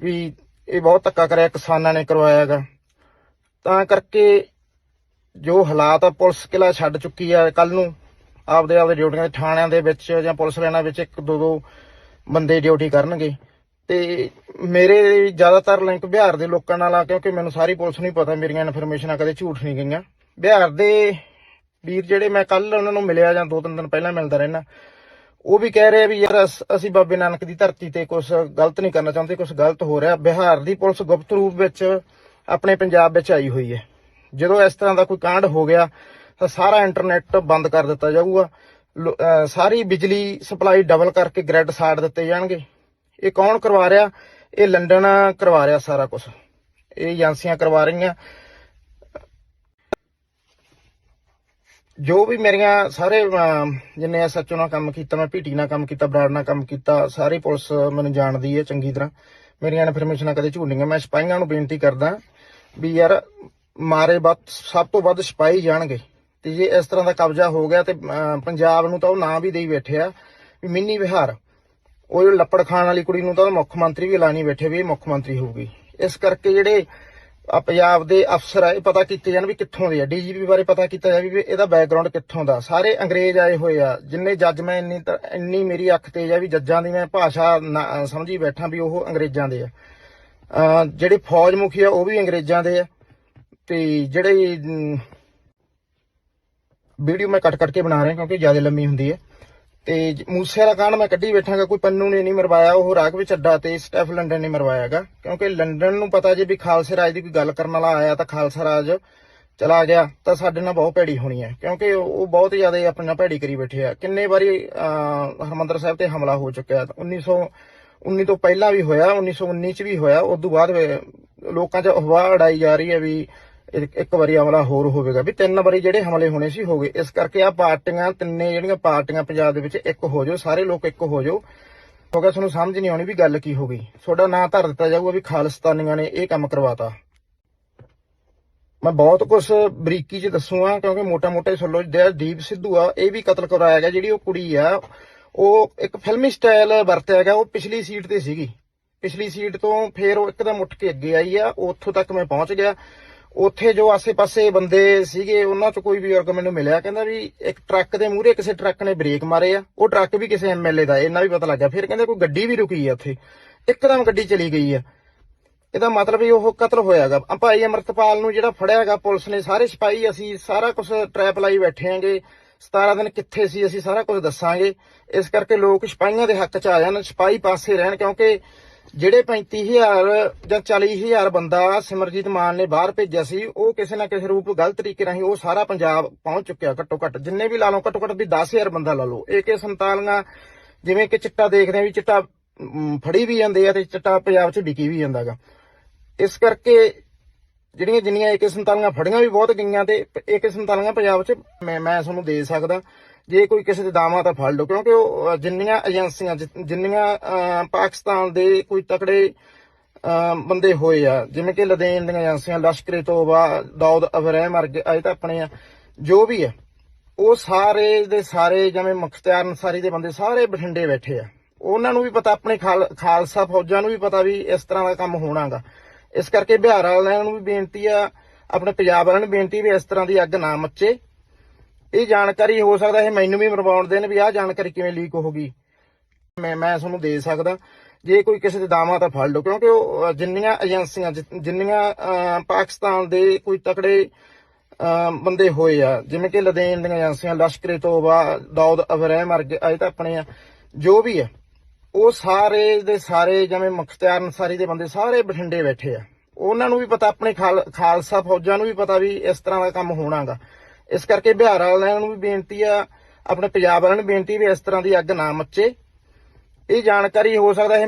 ਵੀ ਇਹ ਬਹੁਤ ਧੱਕਾ ਕਰਿਆ ਕਿਸਾਨਾਂ ਨੇ ਕਰਵਾਇਆਗਾ ਤਾਂ ਕਰਕੇ ਜੋ ਹਾਲਾਤ ਆ, ਪੁਲਿਸ ਕਿਲਾ ਛੱਡ ਚੁੱਕੀ ਆ ਕੱਲ ਨੂੰ। ਆਪਦੇ ਆਪਦੇ ਡਿਊਟੀਆਂ ਦੇ ਥਾਣਿਆਂ ਦੇ ਵਿੱਚ ਜਾਂ ਪੁਲਿਸ ਲਾਈਨਾਂ ਵਿੱਚ ਇੱਕ ਦੋ ਦੋ ਬੰਦੇ ਡਿਊਟੀ ਕਰਨਗੇ। ਤੇ ਮੇਰੇ ਜ਼ਿਆਦਾਤਰ ਲਿੰਕ ਬਿਹਾਰ ਦੇ ਲੋਕਾਂ ਨਾਲ ਆ, ਕਿਉਂਕਿ ਮੈਨੂੰ ਸਾਰੀ ਪੁਲਿਸ ਨੂੰ ਪਤਾ, ਮੇਰੀਆਂ ਇਨਫੋਰਮੇਸ਼ਨਾਂ ਕਦੇ ਝੂਠ ਨਹੀਂ ਗਈਆਂ। ਬਿਹਾਰ ਦੇ ਵੀਰ ਜਿਹੜੇ ਮੈਂ ਕੱਲ ਉਹਨਾਂ ਨੂੰ ਮਿਲਿਆ ਜਾਂ ਦੋ ਤਿੰਨ ਦਿਨ ਪਹਿਲਾਂ ਮਿਲਦਾ ਰਹਿਣਾ ਉਹ ਵੀ ਕਹਿ ਰਹੇ ਆ ਵੀ ਯਾਰ ਅਸ- ਅਸੀਂ ਬਾਬੇ ਨਾਨਕ ਦੀ ਧਰਤੀ ਤੇ ਕੁਝ ਗਲਤ ਨਹੀਂ ਕਰਨਾ ਚਾਹੁੰਦੇ ਕੁਝ ਗਲਤ ਹੋ ਰਿਹਾ। ਬਿਹਾਰ ਦੀ ਪੁਲਿਸ ਗੁਪਤ ਰੂਪ ਵਿੱਚ ਆਪਣੇ ਪੰਜਾਬ ਵਿੱਚ ਆਈ ਹੋਈ ਹੈ। ਜਦੋਂ ਇਸ ਤਰ੍ਹਾਂ ਦਾ ਕੋਈ ਕਾਂਡ ਹੋ ਗਿਆ, ਤਾਂ ਸਾਰਾ ਇੰਟਰਨੈਟ ਬੰਦ ਕਰ ਦਿੱਤਾ ਜਾਊਗਾ। ਸਾਰੀ ਬਿਜਲੀ ਸਪਲਾਈ ਡਬਲ ਕਰਕੇ ਗ੍ਰਿਡ ਸਾੜ ਦਿੱਤੇ ਜਾਣਗੇ। ਇਹ ਕੌਣ ਕਰਵਾ ਰਿਹਾ? ਇਹ ਲੰਡਨ ਕਰਵਾ ਰਿਹਾ ਸਾਰਾ ਕੁਝ ਇਹ ਏਜੰਸੀਆਂ ਕਰਵਾ ਰਹੀਆਂ। ਜੋ ਵੀ ਮੇਰੀਆਂ ਸਾਰੇ ਅਮ, ਜਿੰਨੇ ਐਸਐਚਓ ਨਾਲ ਕੰਮ ਕੀਤਾ ਮੈਂ ਪੀਟੀ ਨਾਲ ਕੰਮ ਕੀਤਾ ਬਰਾੜ ਨਾਲ ਕੰਮ ਕੀਤਾ ਸਾਰੀ ਪੁਲਿਸ ਮੈਨੂੰ ਜਾਣਦੀ ਹੈ ਚੰਗੀ ਤਰ੍ਹਾਂ। ਮੇਰੀਆਂ ਇਨਫੋਰਮੇਸ਼ਨਾਂ ਕਦੇ ਝੂਠ ਮੈਂ ਸਿਪਾਹੀਆਂ ਨੂੰ ਬੇਨਤੀ ਕਰਦਾ ਵੀ ਯਾਰ ਮਾਰੇ ਵੱਧ ਸਭ ਤੋਂ ਵੱਧ ਸਿਪਾਹੀ ਜਾਣਗੇ। ਤੇ ਜੇ ਇਸ ਤਰ੍ਹਾਂ ਦਾ ਕਬਜ਼ਾ ਹੋ ਗਿਆ ਤੇ ਪੰਜਾਬ ਨੂੰ ਤਾਂ ਉਹ ਨਾਂ ਵੀ ਦੇਈ ਬੈਠੇ ਆ ਵੀ ਮਿੰਨੀ ਵਿਹਾਰ। ਉਹ ਜਿਹੜੀ ਲੱਪੜ ਖਾਣ ਵਾਲੀ ਕੁੜੀ ਨੂੰ ਤਾਂ ਮੁੱਖ ਮੰਤਰੀ ਵੀ ਐਲਾਨੀ ਬੈਠੇ ਵੀ ਇਹ ਮੁੱਖ ਮੰਤਰੀ ਹੋਊਗੀ। ਇਸ ਕਰਕੇ ਜਿਹੜੇ ਆ ਪੰਜਾਬ ਦੇ ਅਫਸਰ ਆ, ਇਹ ਪਤਾ ਕੀਤੇ ਜਾਣ ਵੀ ਕਿੱਥੋਂ ਦੇ ਆ। ਡੀਜੀਪੀ ਬਾਰੇ ਪਤਾ ਕੀਤਾ ਜਾਵੇ ਵੀ ਇਹਦਾ ਬੈਕਗ੍ਰਾਉਂਡ ਕਿੱਥੋਂ ਦਾ। ਸਾਰੇ ਅੰਗਰੇਜ਼ ਆਏ ਹੋਏ ਆ, ਜਿੰਨੇ ਜੱਜ ਮੈਂ ਇੰਨੀ ਤਾਂ- ਇੰਨੀ ਮੇਰੀ ਅੱਖ ਤੇਜ ਆ ਵੀ ਜੱਜਾਂ ਦੀ ਮੈਂ ਭਾਸ਼ਾ ਨਾ- ਸਮਝੀ ਬੈਠਾ ਵੀ ਉਹ ਅੰਗਰੇਜ਼ਾਂ ਦੇ ਆ। ਜਿਹੜੇ ਫੌਜ ਮੁਖੀ ਆ ਉਹ ਵੀ ਅੰਗਰੇਜ਼ਾਂ ਦੇ ਆ। ਤੇ ਜਿਹੜੇ ਵੀਡੀਓ ਮੈਂ ਕੱਟ ਕੱਟ ਕੇ ਬਣਾ ਰਿਹਾ ਕਿਉਂਕਿ ਜ਼ਿਆਦਾ ਲੰਮੀ ਹੁੰਦੀ ਹੈ। ਤੇ ਮੂਸੇ ਵਾਲਾ ਕਾਂਡ ਮੈਂ ਕੱਢੀ ਬੈਠਾਂਗਾ ਕੋਈ ਪੰਨੂ ਨੇ ਨਹੀਂ ਮਰਵਾਇਆ ਉਹ ਰਾਗ ਚੱਡਾ ਤੇ ਸਟੈਫ ਲੰਡਨ ਨੇ ਮਰਵਾਇਆਗਾ ਕਿਉਂਕਿ ਲੰਡਨ ਨੂੰ ਪਤਾ ਜੇ ਵੀ ਖਾਲਸੇ ਰਾਜ ਦੀ ਕੋਈ ਗੱਲ ਕਰਨ ਵਾਲਾ ਆਇਆ ਤਾਂ ਖਾਲਸਾ ਰਾਜ ਚਲਾ ਗਿਆ ਤਾਂ ਸਾਡੇ ਨਾਲ ਬਹੁਤ ਭੈੜੀ ਹੋਣੀ ਹੈ। ਕਿਉਂਕਿ ਉਹ ਬਹੁਤ ਜ਼ਿਆਦਾ ਆਪਣੇ ਨਾਲ ਭੈੜੀ ਕਰੀ ਬੈਠੇ ਆ। ਕਿੰਨੇ ਵਾਰੀ ਅਹ, ਹਰਮੰਦਰ ਸਾਹਿਬ ਤੇ ਹਮਲਾ ਹੋ ਚੁੱਕਿਆ। 1919 ਤੋਂ ਪਹਿਲਾਂ ਵੀ ਹੋਇਆ 1919 ਚ ਵੀ ਹੋਇਆ ਉਸ ਤੋਂ ਬਾਅਦ ਲੋਕਾਂ 'ਚ ਅਫਵਾਹ ਉਡਾਈ ਜਾ ਰਹੀ ਹੈ ਵੀ ਇੱਕ ਵਾਰੀ ਹਮਲਾ ਹੋਰ ਹੋਵੇਗਾ। ਵੀ ਤਿੰਨ ਵਾਰੀ ਜਿਹੜੇ ਹਮਲੇ ਹੋਣੇ ਸੀ, ਹੋ ਗਏ। ਇਸ ਕਰਕੇ ਆ ਪਾਰਟੀਆਂ, ਤਿੰਨੇ ਜਿਹੜੀਆਂ ਪਾਰਟੀਆਂ ਪੰਜਾਬ ਦੇ ਵਿੱਚ ਇੱਕ ਹੋ ਜਾਓ, ਸਾਰੇ ਲੋਕ ਇੱਕ ਹੋ ਜਾਓ। ਹੋ ਤੁਹਾਨੂੰ ਸਮਝ ਨਹੀਂ ਆਉਣੀ ਵੀ ਗੱਲ ਕੀ ਹੋ ਗਈ। ਤੁਹਾਡਾ ਨਾਂ ਧਰ ਦਿੱਤਾ ਜਾਊਗਾ ਵੀ ਖਾਲਿਸਤਾਨੀਆਂ ਨੇ ਇਹ ਕੰਮ ਕਰਵਾਤਾ। ਮੈਂ ਬਹੁਤ ਕੁਝ ਬਰੀਕੀ ਚ ਦੱਸੂਗਾ ਕਿਉਂਕਿ ਮੋਟਾ ਮੋਟਾ ਹੀ ਸੁਣ ਜਿਹੜਾ ਦੀਪ ਸਿੱਧੂ ਆ, ਇਹ ਵੀ ਕਤਲ ਕਰਾਇਆ ਗਿਆ, ਜਿਹੜੀ ਉਹ ਕੁੜੀ ਆ, ਉਹ ਇੱਕ ਫਿਲਮੀ ਸਟਾਈਲ ਵਰਤਿਆ ਗਿਆ, ਉਹ ਪਿਛਲੀ ਸੀਟ ਤੇ ਸੀਗੀ। ਪਿਛਲੀ ਸੀਟ ਤੋਂ ਫੇਰ ਉਹ ਇੱਕਦਮ ਉੱਠ ਕੇ ਅੱਗੇ ਆਈ ਆ, ਉੱਥੋਂ ਤੱਕ ਮੈਂ ਪਹੁੰਚ ਗਿਆ। ਉੱਥੇ ਜੋ ਆਸੇ-ਪਾਸੇ ਬੰਦੇ ਸੀਗੇ, ਉਹਨਾਂ ਚ ਕੋਈ ਬਜ਼ੁਰਗ ਮੈਨੂੰ ਮਿਲਿਆ, ਕਹਿੰਦਾ ਵੀ ਇੱਕ ਟਰੱਕ ਦੇ ਮੂਹਰੇ ਕਿਸੇ ਟਰੱਕ ਨੇ ਬ੍ਰੇਕ ਮਾਰੇ ਆ, ਉਹ ਟਰੱਕ ਵੀ ਕਿਸੇ ਐਮਐਲਏ ਦਾ ਇਹਨਾਂ ਵੀ ਪਤਾ ਲੱਗਿਆ ਫਿਰ ਕਹਿੰਦੇ ਕੋਈ ਗੱਡੀ ਵੀ ਰੁਕੀ ਆ ਉੱਥੇ, ਇੱਕਦਮ ਗੱਡੀ ਚਲੀ ਗਈ ਆ। ਇਹਦਾ ਮਤਲਬ ਵੀ ਉਹ ਕਤਲ ਹੋਇਆਗਾ। ਭਾਈ ਅਮਰਤਪਾਲ ਨੂੰ ਜਿਹੜਾ ਫੜਿਆਗਾ ਪੁਲਿਸ ਨੇ, ਸਾਰੇ ਸਿਪਾਹੀ ਅਸੀਂ ਸਾਰਾ ਕੁਝ ਟਰੈਪ ਲਾਈ ਬੈਠੇ ਆਂਗੇ। 17 ਦਿਨ ਕਿੱਥੇ ਸੀ, ਅਸੀਂ ਸਾਰਾ ਕੁਝ ਦੱਸਾਂਗੇ। ਇਸ ਕਰਕੇ ਲੋਕ ਸਿਪਾਹੀਆਂ ਦੇ ਹੱਕ 'ਚ ਆ ਜਾਣ, ਸਿਪਾਹੀ ਪਾਸੇ ਰਹਿਣ, ਕਿਉਂਕਿ ਜਿਹੜੇ 35000 ਜਾਂ 40000 ਬੰਦਾ ਸਿਮਰਜੀਤ ਮਾਨ ਨੇ ਬਾਹਰ ਭੇਜਿਆ ਸੀ, ਉਹ ਕਿਸੇ ਨਾ ਕਿਸੇ ਰੂਪ ਗਲਤ ਤਰੀਕੇ ਰਾਹੀਂ ਉਹ ਸਾਰਾ ਪੰਜਾਬ ਪਹੁੰਚ ਚੁੱਕਿਆ ਘੱਟੋ ਘੱਟ। ਜਿੰਨੇ ਵੀ ਲਾ ਲਓ, ਘੱਟੋ ਘੱਟ ਵੀ 10000 ਬੰਦਾ ਲਾ ਲਓ। ਏਕੇ 47 ਜਿਵੇਂ ਕਿ ਚਿੱਟਾ ਦੇਖਦੇ ਆ ਵੀ ਚਿੱਟਾ ਫੜੀ ਵੀ ਜਾਂਦੇ ਆ ਤੇ ਚਿੱਟਾ ਪੰਜਾਬ 'ਚ ਵਿਕੀ ਵੀ ਜਾਂਦਾਗਾ। ਇਸ ਕਰਕੇ ਜਿਹੜੀਆਂ ਜਿੰਨੀਆਂ ਏਕੇ 47 ਫੜੀਆਂ ਵੀ ਬਹੁਤ ਗਈਆਂ ਤੇ ਏਕੇ 47 ਪੰਜਾਬ 'ਚ ਮੈਂ ਮੈਂ ਤੁਹਾਨੂੰ ਦੇ ਸਕਦਾ। ਜੇ ਕੋਈ ਕਿਸੇ ਦੇ ਦਾਵਾ ਤਾਂ ਫੜ ਲਓ, ਕਿਉਂਕਿ ਉਹ ਜਿੰਨੀਆਂ ਏਜੰਸੀਆਂ ਜਿੰਨੀਆਂ ਪਾਕਿਸਤਾਨ ਦੇ ਕੋਈ ਤਕੜੇ ਬੰਦੇ ਹੋਏ ਆ, ਜਿਵੇਂ ਕਿ ਲਦੇਨ ਦੀਆਂ ਏਜੰਸੀਆਂ ਲਸ਼ਕਰੇ ਤੋਬਾ ਦਾਊਦ ਅਬਰਾਹਿਮ ਵਰਗੇ ਅਜੇ ਤਾਂ ਆਪਣੇ ਆ, ਜੋ ਵੀ ਆ, ਉਹ ਸਾਰੇ ਦੇ ਸਾਰੇ ਜਿਵੇਂ ਮੁਖਤਿਆਰ ਅਨਸਾਰੀ ਦੇ ਬੰਦੇ ਸਾਰੇ ਬਠਿੰਡੇ ਬੈਠੇ ਆ। ਉਹਨਾਂ ਨੂੰ ਵੀ ਪਤਾ, ਆਪਣੇ ਖਾਲ- ਖਾਲਸਾ ਫੌਜਾਂ ਨੂੰ ਵੀ ਪਤਾ ਵੀ ਇਸ ਤਰ੍ਹਾਂ ਦਾ ਕੰਮ ਹੋਣਾਗਾ। ਇਸ ਕਰਕੇ ਬਿਹਾਰ ਵਾਲਿਆਂ ਨੂੰ ਵੀ ਬੇਨਤੀ ਆ, ਆਪਣੇ ਪੰਜਾਬ ਵਾਲਿਆਂ ਨੂੰ ਬੇਨਤੀ ਵੀ ਇਸ ਤਰ੍ਹਾਂ ਦੀ ਅੱਗ ਨਾ ਮੱਚੇ। ਇਹ ਜਾਣਕਾਰੀ ਹੋ ਸਕਦਾ ਇਹ ਮੈਨੂੰ ਵੀ ਮਰਵਾਉਣ ਦੇਣ ਵੀ ਆਹ ਜਾਣਕਾਰੀ ਕਿਵੇਂ ਲੀਕ ਹੋ ਗਈ। ਮੈਂ ਮੈਂ ਤੁਹਾਨੂੰ ਦੇ ਸਕਦਾ। ਜੇ ਕੋਈ ਕਿਸੇ ਦੇ ਦਾਵਾ ਤਾਂ ਫੜ ਲਓ, ਕਿਉਂਕਿ ਉਹ ਜਿੰਨੀਆਂ ਏਜੰਸੀਆਂ ਜਿੰਨੀਆਂ ਪਾਕਿਸਤਾਨ ਦੇ ਕੋਈ ਤਕੜੇ ਬੰਦੇ ਹੋਏ ਆ, ਜਿਵੇਂ ਕਿ ਲਦੇਨ ਦੀਆਂ ਏਜੰਸੀਆਂ, ਲਸ਼ਕਰੇ ਤੋਬਾ, ਦਾਊਦ ਅਬਰਾਹਿਮ ਵਰਗੇ ਅਜੇ ਤਾਂ ਆਪਣੇ ਆ, ਜੋ ਵੀ ਆ, ਉਹ ਸਾਰੇ ਦੇ ਸਾਰੇ ਜਿਵੇਂ ਮੁਖਤਿਆਰ ਅਨਸਾਰੀ ਦੇ ਬੰਦੇ ਸਾਰੇ ਬਠਿੰਡੇ ਬੈਠੇ ਆ। ਉਹਨਾਂ ਨੂੰ ਵੀ ਪਤਾ, ਆਪਣੇ ਖਾਲਸਾ ਫੌਜਾਂ ਨੂੰ ਵੀ ਪਤਾ ਵੀ ਇਸ ਤਰ੍ਹਾਂ ਦਾ ਕੰਮ ਹੋਣਾਗਾ। ਇਸ ਕਰਕੇ ਬਿਹਾਰ ਵਾਲਿਆਂ ਨੂੰ ਵੀ ਬੇਨਤੀ ਆ, ਆਪਣੇ ਪੰਜਾਬ ਵਾਲਿਆਂ ਨੂੰ ਬੇਨਤੀ ਵੀ ਇਸ ਤਰ੍ਹਾਂ ਦੀ ਅੱਗ ਨਾ ਮੱਚੇ। ਇਹ ਜਾਣਕਾਰੀ ਹੋ ਸਕਦਾ ਇਹ